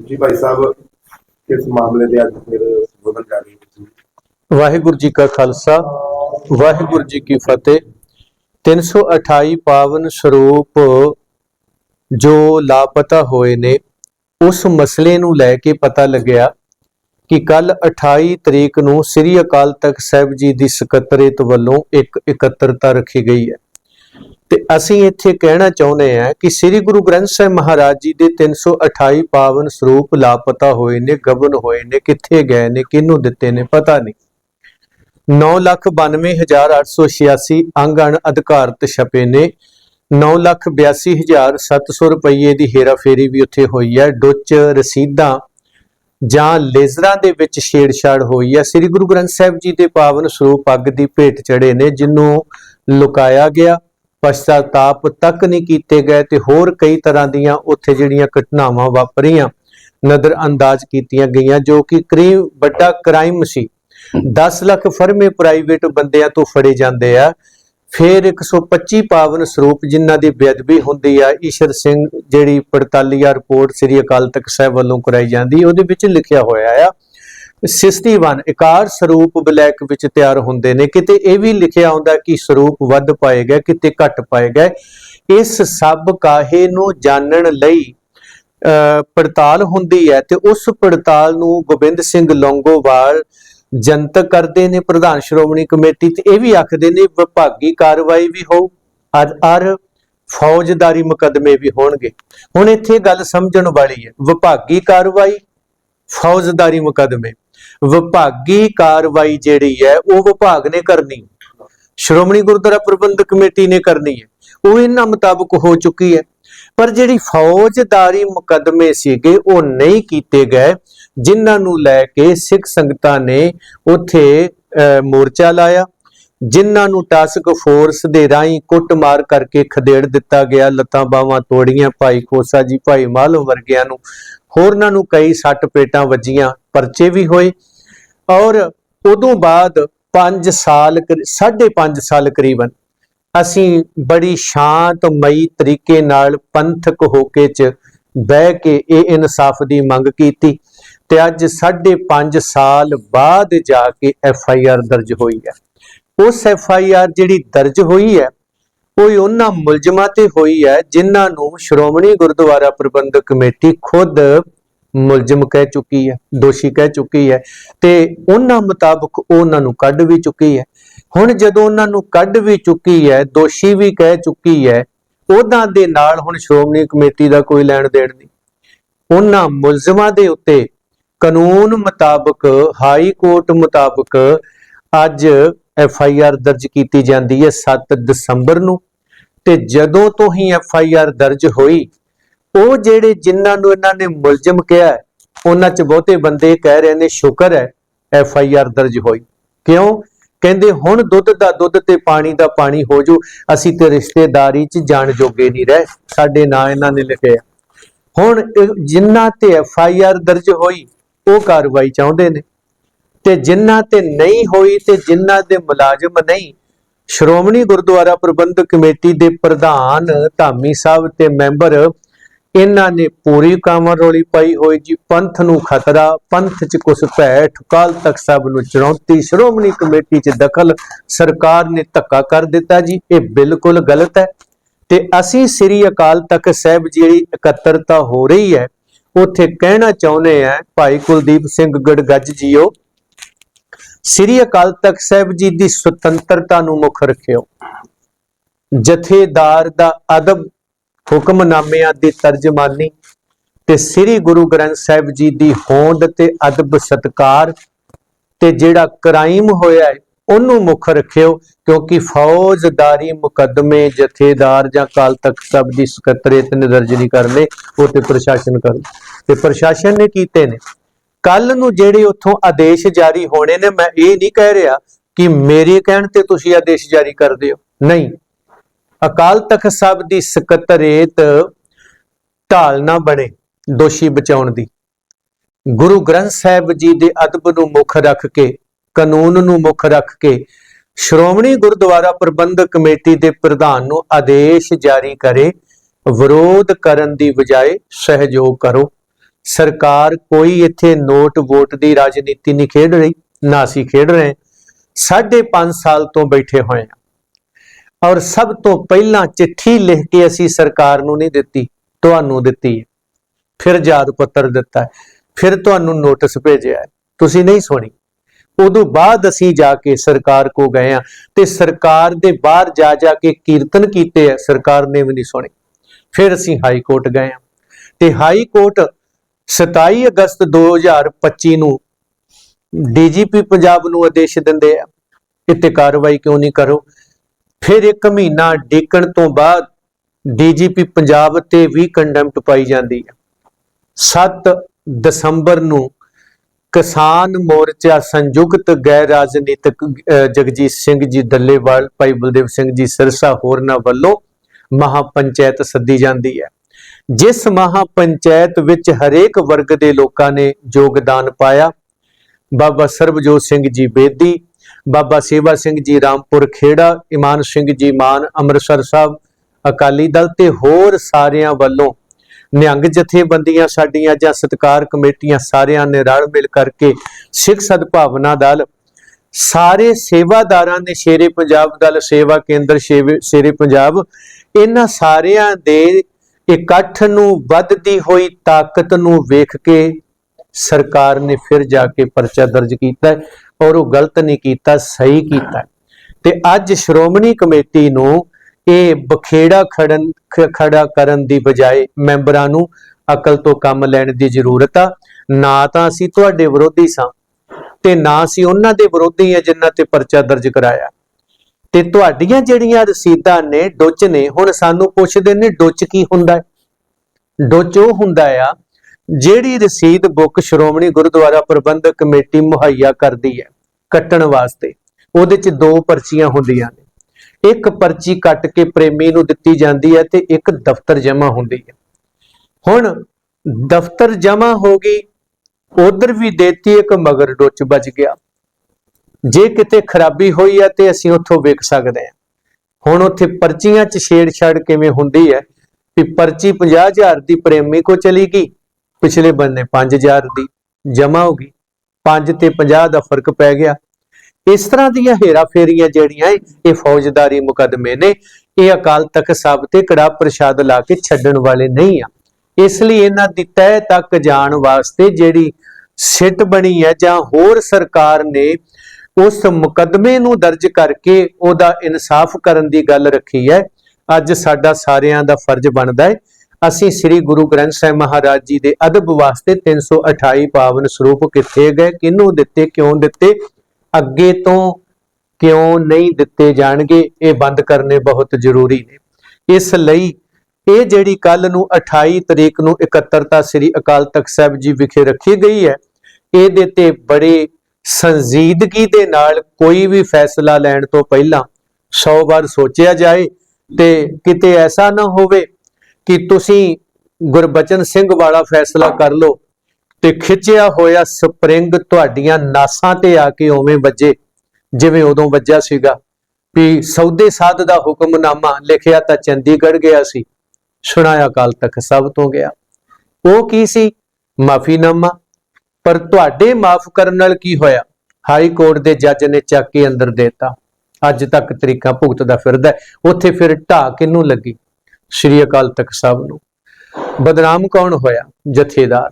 ਜੀ ਭਾਈ ਸਾਹਿਬ, ਕਿਸ ਮਾਮਲੇ ਦੇ ਅੱਜ ਫਿਰ ਸੰਬੋਧਨ ਕਰ ਰਹੇ ਹੋ ਵਾਹਿਗੁਰੂ ਜੀ ਕਾ ਖਾਲਸਾ, ਵਾਹਿਗੁਰੂ ਜੀ ਕੀ ਫਤਿਹ। 328 ਪਾਵਨ ਸਰੂਪ ਜੋ ਲਾਪਤਾ ਹੋਏ ਨੇ, ਉਸ ਮਸਲੇ ਨੂੰ ਲੈ ਕੇ ਪਤਾ ਲੱਗਿਆ ਕਿ ਕੱਲ 28 ਤਰੀਕ ਨੂੰ ਸ੍ਰੀ ਅਕਾਲ ਤਖਤ ਸਾਹਿਬ ਜੀ ਦੀ ਸਕੱਤਰੇਤ ਵੱਲੋਂ ਇੱਕ ਇਕੱਤਰਤਾ ਰੱਖੀ ਗਈ ਹੈ। ਤੇ ਅਸੀਂ ਇੱਥੇ ਕਹਿਣਾ ਚਾਹੁੰਦੇ ਹਾਂ ਕਿ ਸ੍ਰੀ ਗੁਰੂ ਗ੍ਰੰਥ ਸਾਹਿਬ ਮਹਾਰਾਜ ਜੀ ਦੇ 328 ਪਾਵਨ ਸਰੂਪ ਲਾਪਤਾ ਹੋਏ ਨੇ, ਗਬਨ ਹੋਏ ਨੇ, ਕਿੱਥੇ ਗਏ ਨੇ, ਕਿਹਨੂੰ ਦਿੱਤੇ ਨੇ ਪਤਾ ਨਹੀਂ। 992886 ਅੰਗਣ ਅਧਿਕਾਰਤ ਛਪੇ ਨੇ। 982700 ਰੁਪਏ ਦੀ ਹੇਰਾਫੇਰੀ ਵੀ ਉੱਥੇ ਹੋਈ ਹੈ। ਡੁੱਚ ਰਸੀਦਾਂ ਜਾਂ ਲੇਜ਼ਰਾਂ ਦੇ ਵਿੱਚ ਛੇੜਛਾੜ ਹੋਈ ਹੈ। ਸ੍ਰੀ ਗੁਰੂ ਗ੍ਰੰਥ ਸਾਹਿਬ ਜੀ ਦੇ ਪਾਵਨ ਸਰੂਪ ਅੱਗ ਦੀ ਭੇਟ ਚੜੇ ਨੇ ਜਿਹਨੂੰ ਲੁਕਾਇਆ ਗਿਆ। ਪਛਤਾਤਾਪ ਤੱਕ ਨਹੀਂ ਕੀਤੇ ਗਏ ਤੇ ਹੋਰ ਕਈ ਤਰ੍ਹਾਂ ਦੀਆਂ ਉੱਥੇ ਜਿਹੜੀਆਂ ਘਟਨਾਵਾਂ ਵਾਪਰੀਆਂ ਨਜ਼ਰ ਅੰਦਾਜ਼ ਕੀਤੀਆਂ ਗਈਆਂ, ਜੋ ਕਿ ਕਰੀ ਵੱਡਾ ਕ੍ਰਾਈਮ ਸੀ। 10 ਲੱਖ ਫਰਮੇ ਪ੍ਰਾਈਵੇਟ ਬੰਦਿਆਂ ਤੋਂ ਫੜੇ ਜਾਂਦੇ ਆ। ਫਿਰ 125 ਪਾਵਨ ਸਰੂਪ ਜਿਨ੍ਹਾਂ ਦੀ ਬੇਅਦਬੀ ਹੁੰਦੀ ਆ, ਈਸ਼ਰ ਸਿੰਘ ਜਿਹੜੀ ਪੜਤਾਲੀਆ ਰਿਪੋਰਟ ਸ੍ਰੀ ਅਕਾਲ ਤਖਤ ਸਾਹਿਬ ਵੱਲੋਂ ਕਰਾਈ ਜਾਂਦੀ, ਉਹਦੇ ਵਿੱਚ ਲਿਖਿਆ ਹੋਇਆ ਆ 61 ਇਕਾਰ ਸਰੂਪ ਬਲੈਕ ਵਿੱਚ ਤਿਆਰ ਹੁੰਦੇ ਨੇ। ਕਿਤੇ ਇਹ ਵੀ ਲਿਖਿਆ ਹੁੰਦਾ ਕਿ ਸਰੂਪ ਵੱਧ ਪਾਏ ਗਏ, ਕਿਤੇ ਘੱਟ ਪਾਏ ਗਏ। ਇਸ ਸਭ ਕਾਹੇ ਨੂੰ ਜਾਣਨ ਲਈ, ਅਹ, ਪੜਤਾਲ ਹੁੰਦੀ ਹੈ ਤੇ ਉਸ ਪੜਤਾਲ ਨੂੰ ਗੋਬਿੰਦ ਸਿੰਘ ਲੌਂਗੋਵਾਲ ਜਨਤਕ ਕਰਦੇ ਨੇ, ਪ੍ਰਧਾਨ ਸ਼੍ਰੋਮਣੀ ਕਮੇਟੀ ਤੇ ਇਹ ਵੀ ਆਖਦੇ ਨੇ, ਵਿਭਾਗੀ ਕਾਰਵਾਈ ਵੀ ਹੋਊ, ਅਰ ਫੌਜਦਾਰੀ ਮੁਕੱਦਮੇ ਵੀ ਹੋਣਗੇ। ਹੁਣ ਇੱਥੇ ਗੱਲ ਸਮਝਣ ਵਾਲੀ ਹੈ, ਵਿਭਾਗੀ ਕਾਰਵਾਈ, ਫੌਜਦਾਰੀ ਮੁਕੱਦਮੇ। ਵਿਭਾਗੀ ਕਾਰਵਾਈ ਜਿਹੜੀ ਹੈ ਉਹ ਵਿਭਾਗ ਨੇ ਕਰਨੀ ਸ਼੍ਰੋਮਣੀ ਗੁਰਦੁਆਰਾ ਪ੍ਰਬੰਧਕ ਕਮੇਟੀ ਨੇ ਕਰਨੀ ਹੈ। ਉਹ ਇਹਨਾਂ ਮੁਤਾਬਕ ਹੋ ਚੁੱਕੀ ਹੈ। ਪਰ ਜਿਹੜੀ ਫੌਜਦਾਰੀ ਮੁਕੱਦਮੇ ਸੀਗੇ ਉਹ ਨਹੀਂ ਕੀਤੇ ਗਏ ਜਿਨ੍ਹਾਂ ਨੂੰ ਲੈ ਕੇ ਸਿੱਖ ਸੰਗਤਾਂ ਨੇ ਉੱਥੇ ਅਹ, ਮੋਰਚਾ ਲਾਇਆ ਜਿਨ੍ਹਾਂ ਨੂੰ ਟਾਸਕ ਫੋਰਸ ਦੇ ਰਾਹੀਂ ਕੁੱਟਮਾਰ ਕਰਕੇ ਖਦੇੜ ਦਿੱਤਾ ਗਿਆ ਲੱਤਾਂ ਬਾਹਾਂ ਤੋੜੀਆਂ ਭਾਈ ਖੋਸਾ ਜੀ ਭਾਈ ਮਾਲਮ ਵਰਗਿਆਂ ਨੂੰ। ਹੋਰਨਾਂ ਨੂੰ ਕਈ ਸੱਟ ਪੇਟਾਂ ਵੱਜੀਆਂ। ਪਰਚੇ ਵੀ ਹੋਏ ਔਰ ਉਦੋਂ ਬਾਅਦ 5 ਸਾਲ 5.5 ਸਾਲ ਕਰੀਬਨ ਅਸੀਂ ਬੜੀ ਸ਼ਾਂਤਮਈ ਤਰੀਕੇ ਨਾਲ ਪੰਥਕ ਹੋਕੇ ਚ ਬਹਿ ਕੇ ਇਹ ਇਨਸਾਫ ਦੀ ਮੰਗ ਕੀਤੀ ਤੇ ਅੱਜ 5.5 ਸਾਲ ਬਾਅਦ ਜਾ ਕੇ ਐਫ ਆਈ ਆਰ ਦਰਜ ਹੋਈ ਹੈ। ਉਸ ਐਫ ਆਈ ਆਰ ਜਿਹੜੀ ਦਰਜ ਹੋਈ ਹੈ, ਉਹ ਉਹਨਾਂ ਮੁਲਜ਼ਮਾਂ ਤੇ ਹੋਈ ਹੈ ਜਿਨ੍ਹਾਂ ਨੂੰ ਸ਼੍ਰੋਮਣੀ ਗੁਰਦੁਆਰਾ ਪ੍ਰਬੰਧਕ ਕਮੇਟੀ ਖੁਦ ਮੁਲਜ਼ਮ ਕਹਿ ਚੁੱਕੀ ਹੈ, ਦੋਸ਼ੀ ਕਹਿ ਚੁੱਕੀ ਹੈ ਤੇ ਉਹਨਾਂ ਮੁਤਾਬਕ ਉਹਨਾਂ ਨੂੰ ਕੱਢ ਵੀ ਚੁੱਕੀ ਹੈ। ਹੁਣ ਜਦੋਂ ਉਹਨਾਂ ਨੂੰ ਕੱਢ ਵੀ ਚੁੱਕੀ ਹੈ, ਦੋਸ਼ੀ ਵੀ ਕਹਿ ਚੁੱਕੀ ਹੈ, ਉਹਨਾਂ ਦੇ ਨਾਲ ਹੁਣ ਸ਼੍ਰੋਮਣੀ ਕਮੇਟੀ ਦਾ ਕੋਈ ਲੈਣ ਦੇਣ ਨਹੀਂ। ਉਹਨਾਂ ਮੁਲਜ਼ਮਾਂ ਦੇ ਉੱਤੇ ਕਾਨੂੰਨ ਮੁਤਾਬਕ, ਹਾਈ ਕੋਰਟ ਮੁਤਾਬਕ ਅੱਜ ਐਫ ਆਈ ਆਰ ਦਰਜ ਕੀਤੀ ਜਾਂਦੀ ਹੈ 7 ਦਸੰਬਰ ਨੂੰ। ਤੇ ਜਦੋਂ ਤੋਂ ਹੀ ਐਫ ਆਈ ਆਰ ਦਰਜ ਹੋਈ ਉਹ ਜਿਹੜੇ ਜਿਨ੍ਹਾਂ ਨੂੰ ਇਹਨਾਂ ਨੇ ਮੁਲਜ਼ਮ ਕਿਹਾ ਉਹਨਾਂ 'ਚ ਬਹੁਤੇ ਬੰਦੇ ਕਹਿ ਰਹੇ ਨੇ, ਸ਼ੁਕਰ ਹੈ, ਐਫ ਆਈ ਆਰ ਦਰਜ ਹੋਈ। ਕਿਉਂ? ਕਹਿੰਦੇ ਹੁਣ ਦੁੱਧ ਦਾ ਦੁੱਧ ਤੇ ਪਾਣੀ ਦਾ ਪਾਣੀ ਹੋ ਜੂ, ਅਸੀਂ ਤੇ ਰਿਸ਼ਤੇਦਾਰੀ 'ਚ ਜਾਣ ਜੋਗੇ ਨਹੀਂ ਰਹੇ। ਸਾਡੇ ਨਾਂ ਇਹਨਾਂ ਨੇ ਲਿਖਿਆ ਹੁਣ ਇਹ ਜਿਨ੍ਹਾਂ ਤੇ ਐਫ ਆਈ ਆਰ ਦਰਜ ਹੋਈ, ਉਹ ਕਾਰਵਾਈ ਚਾਹੁੰਦੇ ਨੇ। ਤੇ ਜਿਨ੍ਹਾਂ ਤੇ ਨਹੀਂ ਹੋਈ ਤੇ ਜਿਨ੍ਹਾਂ ਦੇ ਮੁਲਾਜ਼ਮ ਨਹੀਂ, ਸ਼੍ਰੋਮਣੀ ਗੁਰਦੁਆਰਾ ਪ੍ਰਬੰਧਕ ਕਮੇਟੀ ਦੇ ਪ੍ਰਧਾਨ ਧਾਮੀ ਸਾਹਿਬ ਤੇ ਮੈਂਬਰ ਇਹਨਾਂ ਨੇ ਪੂਰੀ ਕਾਮਰ ਰੋਲੀ ਪਾਈ ਹੋਈ ਜੀ। ਪੰਥ ਨੂੰ ਖਤਰਾ, ਪੰਥ 'ਚ ਕੁਛ ਭੈਠ ਕਾਲ ਤੱਕ ਸਭ ਨੂੰ ਚੁਣੌਤੀ, ਸ਼੍ਰੋਮਣੀ ਕਮੇਟੀ 'ਚ ਦਖਲ, ਸਰਕਾਰ ਨੇ ਧੱਕਾ ਕਰ ਦਿੱਤਾ ਜੀ। ਇਹ ਬਿਲਕੁਲ ਗਲਤ ਹੈ। ਤੇ ਅਸੀਂ ਸ੍ਰੀ ਅਕਾਲ ਤਖਤ ਸਾਹਿਬ ਜਿਹੜੀ ਇਕੱਤਰਤਾ ਹੋ ਰਹੀ ਹੈ। ਉੱਥੇ ਕਹਿਣਾ ਚਾਹੁੰਦੇ ਆ ਭਾਈ ਕੁਲਦੀਪ ਸਿੰਘ ਗੜਗੱਜ ਜੀਓ, ਸ੍ਰੀ ਅਕਾਲ ਤਖਤ ਸਾਹਿਬ ਜੀ ਦੀ ਸੁਤੰਤਰਤਾ ਨੂੰ ਮੁੱਖ ਰੱਖਿਓ। ਜਥੇਦਾਰ ਦਾ ਅਦਬ ਹੁਕਮਨਾਮਿਆਂ ਦੀ ਤਰਜਮਾਨੀ ਤੇ ਸ੍ਰੀ ਗੁਰੂ ਗ੍ਰੰਥ ਸਾਹਿਬ ਜੀ ਦੀ ਹੋਂਦ ਤੇ ਅਦਬ ਸਤਕਾਰ ਤੇ ਜਿਹੜਾ ਕ੍ਰਾਈਮ ਹੋਇਆ ਹੈ, ਉਹਨੂੰ ਮੁੱਖ ਰੱਖਿਓ, ਕਿਉਂਕਿ ਫੌਜਦਾਰੀ ਮੁਕੱਦਮੇ ਜਥੇਦਾਰ ਜਾਂ ਕਾਲ ਤਖਤ ਸਾਹਿਬ ਦੀ ਸਕੱਤਰੇਤ ਨੇ ਦਰਜ ਨਹੀਂ ਕਰਨੇ, ਉਹ ਤੇ ਪ੍ਰਸ਼ਾਸਨ ਕਰੂ ਤੇ ਪ੍ਰਸ਼ਾਸਨ ਨੇ ਕੀਤੇ ਨੇ। ਕੱਲ ਨੂੰ ਜਿਹੜੇ ਉੱਥੋਂ ਆਦੇਸ਼ ਜਾਰੀ ਹੋਣੇ ਨੇ, ਮੈਂ ਇਹ ਨਹੀਂ ਕਹਿ ਰਿਹਾ ਕਿ ਮੇਰੇ ਕਹਿਣ ਤੇ ਤੁਸੀਂ ਆਦੇਸ਼ ਜਾਰੀ ਕਰਦੇ ਹੋ ਨਹੀਂ। ਅਕਾਲ ਤਖਤ ਸਾਹਿਬ ਦੀ ਸਕੱਤਰੇਤ ਢਾਲ ਨਾ ਬਣੇ ਦੋਸ਼ੀ ਬਚਾਉਣ ਦੀ। ਗੁਰੂ ਗ੍ਰੰਥ ਸਾਹਿਬ ਜੀ ਦੇ ਅਦਬ ਨੂੰ ਮੁੱਖ ਰੱਖ ਕੇ, ਕਾਨੂੰਨ ਨੂੰ ਮੁੱਖ ਰੱਖ ਕੇ, ਸ਼੍ਰੋਮਣੀ ਗੁਰਦੁਆਰਾ ਪ੍ਰਬੰਧਕ ਕਮੇਟੀ ਦੇ ਪ੍ਰਧਾਨ ਨੂੰ ਆਦੇਸ਼ ਜਾਰੀ ਕਰੇ, ਵਿਰੋਧ ਕਰਨ ਦੀ ਬਜਾਏ ਸਹਿਯੋਗ ਕਰੋ। ਸਰਕਾਰ ਕੋਈ ਇੱਥੇ ਨੋਟ ਵੋਟ ਦੀ ਰਾਜਨੀਤੀ ਨਹੀਂ ਖੇਡ ਰਹੀ, ਨਾ ਅਸੀਂ ਖੇਡ ਰਹੇ। ਸਾਢੇ 5 ਸਾਲ ਤੋਂ ਬੈਠੇ ਹੋਏ ਹਾਂ। ਔਰ ਸਭ ਤੋਂ ਪਹਿਲਾਂ ਚਿੱਠੀ ਲਿਖ ਕੇ ਅਸੀਂ ਸਰਕਾਰ ਨੂੰ ਨਹੀਂ ਦਿੱਤੀ, ਤੁਹਾਨੂੰ ਦਿੱਤੀ ਹੈ। ਫਿਰ ਯਾਦ ਪੱਤਰ ਦਿੱਤਾ ਫਿਰ ਤੁਹਾਨੂੰ ਨੋਟਿਸ ਭੇਜਿਆ ਤੁਸੀਂ ਨਹੀਂ ਸੁਣੀ। ਉਦੋਂ ਬਾਅਦ ਅਸੀਂ ਜਾ ਕੇ ਸਰਕਾਰ ਕੋ ਗਏ ਆ ਤੇ ਸਰਕਾਰ ਦੇ ਬਾਹਰ ਜਾ ਜਾ ਕੇ ਕੀਰਤਨ ਕੀਤੇ ਆ ਸਰਕਾਰ ਨੇ ਵੀ ਨਹੀਂ ਸੁਣੇ। ਫਿਰ ਅਸੀਂ ਹਾਈ ਕੋਰਟ ਗਏ ਆ ਤੇ ਹਾਈ ਕੋਰਟ 27 ਅਗਸਤ 2025 ਨੂੰ ਡੀਜੀਪੀ ਪੰਜਾਬ ਨੂੰ ਆਦੇਸ਼ ਦਿੰਦੇ ਆ, ਇੱਥੇ ਕਾਰਵਾਈ ਕਿਉਂ ਨਹੀਂ ਕਰੋ? ਫਿਰ ਇੱਕ ਮਹੀਨਾ ਡੇਕਣ ਤੋਂ ਬਾਅਦ ਡੀਜੀਪੀ ਪੰਜਾਬ ਤੇ ਵੀ ਕੰਡੈਮਟ ਪਾਈ ਜਾਂਦੀ ਹੈ। 7 ਦਸੰਬਰ ਨੂੰ ਕਿਸਾਨ ਮੋਰਚਾ ਸੰਯੁਕਤ ਗੈਰ ਰਾਜਨੀਤਿਕ ਜਗਜੀਤ ਸਿੰਘ ਜੀ ਦੱਲੇਵਾਲ ਭਾਈ ਬਲਦੇਵ ਸਿੰਘ ਜੀ ਸਿਰਸਾ ਹੋਰਨਾਂ ਵੱਲੋਂ ਮਹਾਪੰਚਾਇਤ ਸੱਦੀ ਜਾਂਦੀ ਹੈ। ਜਿਸ ਮਹਾਪੰਚਾਇਤ ਵਿੱਚ ਹਰੇਕ ਵਰਗ ਦੇ ਲੋਕਾਂ ਨੇ ਯੋਗਦਾਨ ਪਾਇਆ, ਬਾਬਾ ਸਰਬਜੋਤ ਸਿੰਘ ਜੀ ਬੇਦੀ ਬਾਬਾ ਸੇਵਾ ਸਿੰਘ ਜੀ ਰਾਮਪੁਰ ਖੇੜਾ, ਇਮਾਨ ਸਿੰਘ ਜੀ ਮਾਨ, ਅੰਮ੍ਰਿਤਸਰ ਸਾਹਿਬ, ਅਕਾਲੀ ਦਲ ਤੇ ਹੋਰ ਸਾਰਿਆਂ ਵੱਲੋਂ ਨਿਹੰਗ ਜਥੇਬੰਦੀਆਂ ਸਾਡੀਆਂ ਜਾਂ ਸਤਕਾਰ ਕਮੇਟੀਆਂ ਸਾਰਿਆਂ ਨੇ ਰਲ ਮਿਲ ਕਰਕੇ ਸਿੱਖ ਸਦਭਾਵਨਾ ਦਲ, ਸਾਰੇ ਸੇਵਾਦਾਰਾਂ ਨੇ ਸ਼ੇਰੇ ਪੰਜਾਬ ਦਲ, ਸੇਵਾ ਕੇਂਦਰ ਸ਼ੇਵੇ- ਸ਼ੇਰੇ ਪੰਜਾਬ, ਇਹਨਾਂ ਸਾਰਿਆਂ ਦੇ ਇਕੱਠ ਨੂੰ ਵੱਧਦੀ ਹੋਈ ਤਾਕਤ ਨੂੰ ਵੇਖ ਕੇ ਸਰਕਾਰ ਨੇ ਫਿਰ ਜਾ ਕੇ ਪਰਚਾ ਦਰਜ ਕੀਤਾ ਔਰ ਉਹ ਗਲਤ ਨਹੀਂ ਕੀਤਾ, ਸਹੀ ਕੀਤਾ ਤੇ ਅੱਜ ਸ਼੍ਰੋਮਣੀ ਕਮੇਟੀ ਨੂੰ ਇਹ ਬਖੇੜਾ ਖੜਨ ਖੜਾ ਕਰਨ ਦੀ ਬਜਾਏ ਮੈਂਬਰਾਂ ਨੂੰ ਅਕਲ ਤੋਂ ਕੰਮ ਲੈਣ ਦੀ ਜ਼ਰੂਰਤ ਆ। ਨਾ ਤਾਂ ਅਸੀਂ ਤੁਹਾਡੇ ਵਿਰੋਧੀ ਸਾਂ ਤੇ ਨਾ ਅਸੀਂ ਉਹਨਾਂ ਦੇ ਵਿਰੋਧੀ ਆ ਜਿਨ੍ਹਾਂ ਤੇ ਪਰਚਾ ਦਰਜ ਕਰਾਇਆ। ਤੇ ਤੁਹਾਡੀਆਂ ਜਿਹੜੀਆਂ ਰਸੀਦਾਂ ਨੇ, ਡੁੱਚ ਨੇ, ਹੁਣ ਸਾਨੂੰ ਪੁੱਛਦੇ ਨੇ ਡੁੱਚ ਕੀ ਹੁੰਦਾ ਹੈ? ਡੁੱਚ ਉਹ ਹੁੰਦਾ ਆ ਜਿਹੜੀ ਰਸੀਦ ਬੁੱਕ ਸ਼੍ਰੋਮਣੀ ਗੁਰਦੁਆਰਾ ਪ੍ਰਬੰਧਕ ਕਮੇਟੀ ਮੁਹੱਈਆ ਕਰਦੀ ਹੈ ਕੱਟਣ ਵਾਸਤੇ, ਉਹਦੇ 'ਚ ਦੋ ਪਰਚੀਆਂ ਹੁੰਦੀਆਂ ਨੇ। ਇੱਕ ਪਰਚੀ ਕੱਟ ਕੇ ਪ੍ਰੇਮੀ ਨੂੰ ਦਿੱਤੀ ਜਾਂਦੀ ਹੈ ਤੇ ਇੱਕ ਦਫ਼ਤਰ ਜਮ੍ਹਾਂ ਹੁੰਦੀ ਹੈ। ਹੁਣ ਦਫ਼ਤਰ ਜਮ੍ਹਾਂ ਹੋ ਗਈ, ਉਧਰ ਵੀ ਦੇਤੀ ਇੱਕ ਮਗਰ ਡੁੱਚ ਬਚ ਗਿਆ। ਜੇ ਕਿਤੇ ਖਰਾਬੀ ਹੋਈ ਹੈ ਤੇ ਅਸੀਂ ਉੱਥੋਂ ਵੇਖ ਸਕਦੇ ਹਾਂ। ਹੁਣ ਉੱਥੇ ਪਰਚੀਆਂ 'ਚ ਛੇੜਛਾੜ ਕਿਵੇਂ ਹੁੰਦੀ ਹੈ? ਵੀ ਪਰਚੀ 50000 ਦੀ ਪ੍ਰੇਮੀ ਕੋ ਚਲੀ ਗਈ ਪਿਛਲੇ ਬੰਨੇ 5000 ਦੀ ਜਮ੍ਹਾਂ ਹੋ ਗਈ 5 ਤੇ 50 ਦਾ ਫ਼ਰਕ ਪੈ ਗਿਆ। ਇਸ ਤਰ੍ਹਾਂ ਦੀਆਂ ਹੇਰਾਫੇਰੀਆਂ ਜਿਹੜੀਆਂ ਇਹ ਫੌਜਦਾਰੀ ਮੁਕੱਦਮੇ ਨੇ। ਇਹ ਅਕਾਲ ਤਖਤ ਸਾਹਿਬ ਤੇ ਕੜਾ ਪ੍ਰਸ਼ਾਦ ਲਾ ਕੇ ਛੱਡਣ ਵਾਲੇ ਨਹੀਂ ਆ। ਇਸ ਲਈ ਇਹਨਾਂ ਦੀ ਤਹਿ ਤੱਕ ਜਾਣ ਵਾਸਤੇ ਜਿਹੜੀ ਸਿੱਟ ਬਣੀ ਹੈ ਜਾਂ ਹੋਰ ਸਰਕਾਰ ਨੇ ਉਸ ਮੁਕੱਦਮੇ ਨੂੰ ਦਰਜ ਕਰਕੇ ਉਹਦਾ ਇਨਸਾਫ ਕਰਨ ਦੀ ਗੱਲ ਰੱਖੀ ਹੈ। ਅੱਜ ਸਾਡਾ ਸਾਰਿਆਂ ਦਾ ਫਰਜ਼ ਬਣਦਾ ਹੈ ਅਸੀਂ ਸ੍ਰੀ ਗੁਰੂ ਗ੍ਰੰਥ ਸਾਹਿਬ ਮਹਾਰਾਜ ਜੀ ਦੇ ਅਦਬ ਵਾਸਤੇ 328 ਪਾਵਨ ਸਰੂਪ ਕਿੱਥੇ ਗਏ, ਕਿਹਨੂੰ ਦਿੱਤੇ, ਕਿਉਂ ਦਿੱਤੇ? ਅੱਗੇ ਤੋਂ ਕਿਉਂ ਨਹੀਂ ਦਿੱਤੇ ਜਾਣਗੇ? ਇਹ ਬੰਦ ਕਰਨੇ ਬਹੁਤ ਜ਼ਰੂਰੀ ਨੇ। ਇਸ ਲਈ ਇਹ ਜਿਹੜੀ ਕੱਲ ਨੂੰ 28 ਤਰੀਕ ਨੂੰ ਇਕੱਤਰਤਾ ਸ੍ਰੀ ਅਕਾਲ ਤਖਤ ਸਾਹਿਬ ਜੀ ਵਿਖੇ ਰੱਖੀ ਗਈ ਹੈ, ਇਹਦੇ ਤੇ ਬੜੇ ਸੰਜੀਦਗੀ ਦੇ ਨਾਲ ਕੋਈ ਵੀ ਫੈਸਲਾ ਲੈਣ ਤੋਂ ਪਹਿਲਾਂ 100 ਵਾਰ ਸੋਚਿਆ ਜਾਏ ਤੇ ਕਿਤੇ ਐਸਾ ਨਾ ਹੋਵੇ ਕਿ ਤੁਸੀਂ ਗੁਰਬਚਨ ਸਿੰਘ ਵਾਲਾ ਫੈਸਲਾ ਕਰ ਲਓ ਤੇ ਖਿੱਚਿਆ ਹੋਇਆ ਸਪਰਿੰਗ ਤੁਹਾਡੀਆਂ ਨਾਸਾਂ ਤੇ ਆ ਕੇ ਉਵੇਂ ਵੱਜੇ, ਜਿਵੇਂ ਉਦੋਂ ਵੱਜਿਆ ਸੀਗਾ। ਵੀ ਸੌਦੇ ਸਾਧ ਦਾ ਹੁਕਮਨਾਮਾ ਲਿਖਿਆ ਤਾਂ ਚੰਡੀਗੜ੍ਹ ਗਿਆ ਸੀ, ਸੁਣਾਇਆ ਕਾਲ ਤੱਕ ਸਭ ਤੋਂ ਗਿਆ। ਉਹ ਕੀ ਸੀ? ਮਾਫੀਨਾਮਾ ਪਰ ਤੁਹਾਡੇ ਮਾਫ ਕਰਨ ਨਾਲ ਕੀ ਹੋਇਆ? ਹਾਈ ਕੋਰਟ ਦੇ ਜੱਜ ਨੇ ਚੱਕ ਕੇ ਅੰਦਰ ਦੇਤਾ। ਅੱਜ ਤੱਕ ਤਰੀਕਾ ਭੁਗਤਦਾ ਫਿਰਦਾ ਉੱਥੇ ਫਿਰ ਢਾਹ ਕਿਹਨੂੰ ਲੱਗੀ? ਸ਼੍ਰੀ ਅਕਾਲ ਤਖਤ ਸਾਹਿਬ ਨੂੰ। ਬਦਨਾਮ ਕੌਣ ਹੋਇਆ ਜਥੇਦਾਰ?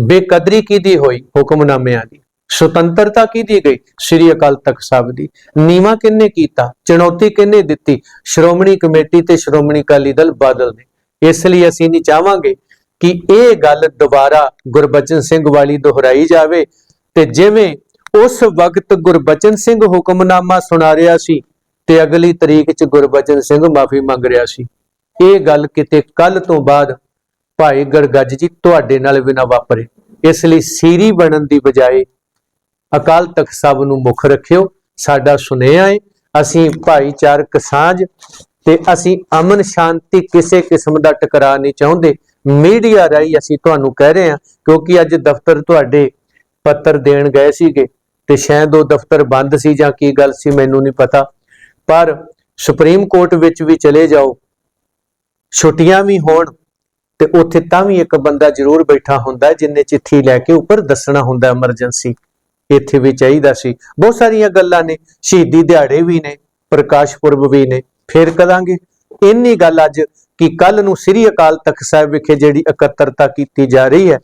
ਬੇਕਦਰੀ ਕਿਹਦੀ ਹੋਈ, ਹੁਕਮਨਾਮਿਆਂ ਦੀ? ਸੁਤੰਤਰਤਾ ਕਿਹਦੀ ਗਈ ਸ਼੍ਰੀ ਅਕਾਲ ਤਖਤ ਸਾਹਿਬ ਦੀ? ਨੀਵਾ ਕਿੰਨੇ ਕੀਤਾ? ਚੁਣੌਤੀ ਕਿੰਨੇ ਦਿੱਤੀ? ਸ਼੍ਰੋਮਣੀ ਕਮੇਟੀ ਤੇ ਸ਼੍ਰੋਮਣੀ ਅਕਾਲੀ ਦਲ ਬਾਦਲ ਨੇ। ਇਸ ਲਈ ਅਸੀਂ ਨਹੀਂ ਚਾਹਾਂਗੇ ਕਿ ਇਹ ਗੱਲ ਦੁਬਾਰਾ ਗੁਰਬਚਨ ਸਿੰਘ ਵਾਲੀ ਦੁਹਰਾਈ ਜਾਵੇ ਤੇ ਜਿਵੇਂ ਉਸ ਵਕਤ ਗੁਰਬਚਨ ਸਿੰਘ ਹੁਕਮਨਾਮਾ ਸੁਣਾ ਰਿਹਾ ਸੀ ਤੇ ਅਗਲੀ ਤਰੀਕ 'ਚ ਗੁਰਬਚਨ ਸਿੰਘ ਮਾਫੀ ਮੰਗ ਰਿਹਾ ਸੀ। ਇਹ ਗੱਲ ਕਿਤੇ ਕੱਲ ਤੋਂ ਬਾਅਦ ਭਾਈ ਗੜਗੱਜ ਜੀ ਤੁਹਾਡੇ ਨਾਲ ਵੀ ਨਾ ਵਾਪਰੇ। ਇਸ ਲਈ ਸੀਰੀ ਬਣਨ ਦੀ ਬਜਾਏ ਅਕਾਲ ਤਖਤ ਸਾਹਿਬ ਨੂੰ ਮੁੱਖ ਰੱਖਿਓ, ਸਾਡਾ ਸੁਨੇਹਾ ਹੈ ਅਸੀਂ ਭਾਈਚਾਰਕ ਸਾਂਝ ਤੇ ਅਸੀਂ ਅਮਨ ਸ਼ਾਂਤੀ ਕਿਸੇ ਕਿਸਮ ਦਾ ਟਕਰਾਅ ਨਹੀਂ ਚਾਹੁੰਦੇ। ਮੀਡੀਆ ਰਾਹੀਂ ਅਸੀਂ ਤੁਹਾਨੂੰ ਕਹਿ ਰਹੇ ਹਾਂ, ਕਿਉਂਕਿ ਅੱਜ ਦਫ਼ਤਰ ਤੁਹਾਡੇ ਪੱਤਰ ਦੇਣ ਗਏ ਸੀਗੇ ਤੇ ਸ਼ਾਇਦ ਉਹ ਦਫ਼ਤਰ ਬੰਦ ਸੀ ਜਾਂ ਕੀ ਗੱਲ ਸੀ ਮੈਨੂੰ ਨਹੀਂ ਪਤਾ। ਪਰ ਸੁਪਰੀਮ ਕੋਰਟ ਵਿੱਚ ਵੀ ਚਲੇ ਜਾਓ ਛੁੱਟੀਆਂ ਵੀ ਹੋਣ ਤੇ ਉੱਥੇ ਤਾਂ ਵੀ ਇੱਕ ਬੰਦਾ ਜ਼ਰੂਰ ਬੈਠਾ ਹੁੰਦਾ ਹੈ ਜਿੰਨੇ ਚਿੱਠੀ ਲੈ ਕੇ ਉੱਪਰ ਦੱਸਣਾ ਹੁੰਦਾ ਐਮਰਜੈਂਸੀ ਇੱਥੇ ਵੀ ਚਾਹੀਦਾ ਸੀ। ਬਹੁਤ ਸਾਰੀਆਂ ਗੱਲਾਂ ਨੇ, ਸ਼ਹੀਦੀ ਦਿਹਾੜੇ ਵੀ ਨੇ, ਪ੍ਰਕਾਸ਼ ਪੁਰਬ ਵੀ ਨੇ, ਫੇਰ ਕਰਾਂਗੇ। ਇੰਨੀ ਗੱਲ ਅੱਜ ਕਿ ਕੱਲ ਨੂੰ ਸ੍ਰੀ ਅਕਾਲ ਤਖਤ ਸਾਹਿਬ ਵਿਖੇ ਜਿਹੜੀ ਇਕੱਤਰਤਾ ਕੀਤੀ ਜਾ ਰਹੀ ਹੈ,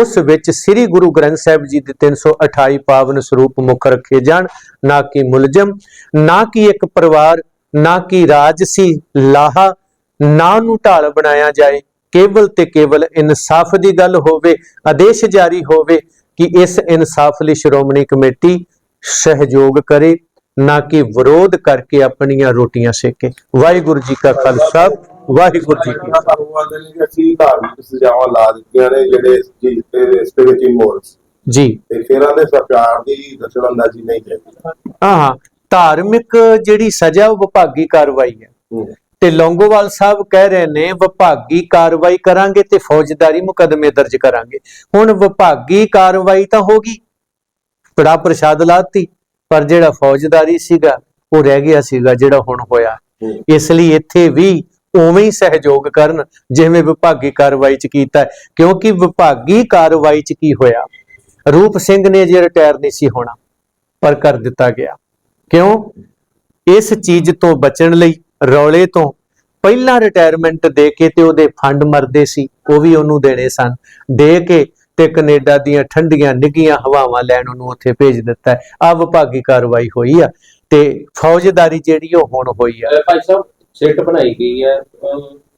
ਉਸ ਵਿੱਚ ਸ੍ਰੀ ਗੁਰੂ ਗ੍ਰੰਥ ਸਾਹਿਬ ਜੀ ਦੇ 328 ਪਾਵਨ ਸਰੂਪ ਮੁੱਖ ਰੱਖੇ ਜਾਣ, ਨਾ ਕਿ ਮੁਲਜ਼ਮ, ਨਾ ਕਿ ਇੱਕ ਪਰਿਵਾਰ, ਨਾ ਕਿ ਰਾਜਸੀ ਲਾਹਾ ਨਾ ਨੂੰ ਢਾਲ ਬਣਾਇਆ ਜਾਏ ਕੇਵਲ ਤੇ ਕੇਵਲ ਇਨਸਾਫ ਦੀ ਗੱਲ ਹੋਵੇ ਆਦੇਸ਼ ਜਾਰੀ ਹੋਵੇ ਕਿ ਇਸ ਇਨਸਾਫ ਲਈ ਸ਼੍ਰੋਮਣੀ ਕਮੇਟੀ ਸਹਿਯੋਗ ਕਰੇ ਨਾ ਕਿ ਵਿਰੋਧ ਕਰਕੇ ਆਪਣੀਆਂ ਰੋਟੀਆਂ ਸੇਕੇ। ਵਾਹਿਗੁਰੂ ਜੀ ਕਾ ਖਾਲਸਾ ਵਾਹਿਗੁਰੂ ਜੀ ਕੀ ਅਸੀਂ ਧਾਰਮਿਕ ਸਜ਼ਾਵਾਂ ਲਾ ਦਿੱਤੀਆਂ ਨੇ ਜਿਹੜੇ ਇਸ ਚੀਜ਼ ਤੇ ਇਸ ਦੇ ਵਿੱਚ ਇਨਵੋਲਵ ਜੀ। ਤੇ ਫਿਰ ਆਂਦੇ ਸਰਕਾਰ ਦੀ ਦਖਲਅੰਦਾਜ਼ੀ ਨਹੀਂ ਚਾਹੀਦੀ। ਹਾਂ ਹਾਂ ਧਾਰਮਿਕ ਜਿਹੜੀ ਸਜ਼ਾ ਉਹ ਵਿਭਾਗੀ ਕਾਰਵਾਈ ਹੂੰ। ਤੇ ਲੌਂਗੋਵਾਲ ਸਾਹਿਬ ਕਹਿ ਰਹੇ ਨੇ ਵਿਭਾਗੀ ਕਾਰਵਾਈ ਕਰਾਂਗੇ ਤੇ ਫੌਜਦਾਰੀ ਮੁਕਦਮੇ ਦਰਜ ਕਰਾਂਗੇ। ਹੁਣ ਵਿਭਾਗੀ ਕਾਰਵਾਈ ਤਾਂ ਹੋ ਗਈ। ਪੜਾ ਪ੍ਰਸ਼ਾਦ ਲਾਤੀ ਪਰ ਜਿਹੜਾ ਫੌਜਦਾਰੀ ਸੀਗਾ ਉਹ ਰਹਿ ਗਿਆ ਸੀਗਾ ਜਿਹੜਾ ਹੁਣ ਹੋਇਆ। ਇਸ ਲਈ ਇੱਥੇ ਵੀ ਉਵੇਂ ਹੀ ਸਹਿਯੋਗ ਕਰਨ ਜਿਵੇਂ ਵਿਭਾਗੀ ਕਾਰਵਾਈ ਚ ਕੀਤਾ। ਕਿਉਂਕਿ ਵਿਭਾਗੀ ਕਾਰਵਾਈ ਚ ਕੀ ਹੋਇਆ? ਰੂਪ ਸਿੰਘ ਨੇ ਜੇ ਰਿਟਾਇਰ ਨਹੀਂ ਸੀ ਹੋਣਾ ਪਰ ਕਰ ਦਿੱਤਾ ਗਿਆ। ਕਿਉਂ? ਇਸ ਚੀਜ਼ ਤੋਂ ਬਚਣ ਲਈ ਰੌਲੇ ਤੋਂ ਪਹਿਲਾਂ ਰਿਟਾਇਰਮੈਂਟ ਦੇ ਕੇ ਤੇ ਉਹਦੇ ਫੰਡ ਮਰਦੇ ਸੀ, ਉਹ ਵੀ ਉਹਨੂੰ ਦੇਣੇ ਸਨ। ਦੇ ਕੇ ਤੇ ਕੈਨੇਡਾ ਦੀਆਂ ਠੰਡੀਆਂ ਨਿੱਗੀਆਂ ਹਵਾਵਾਂ ਲੈਣ ਉਹਨੂੰ ਉੱਥੇ ਭੇਜ ਦਿੱਤਾ ਆ ਵਿਭਾਗੀ ਕਾਰਵਾਈ ਹੋਈ ਆ ਤੇ ਫੌਜਦਾਰੀ ਜਿਹੜੀ ਉਹ ਹੁਣ ਹੋਈ ਆ। ਭਾਈ ਸਾਹਿਬ ਸਿੱਟ ਬਣਾਈ ਗਈ ਹੈ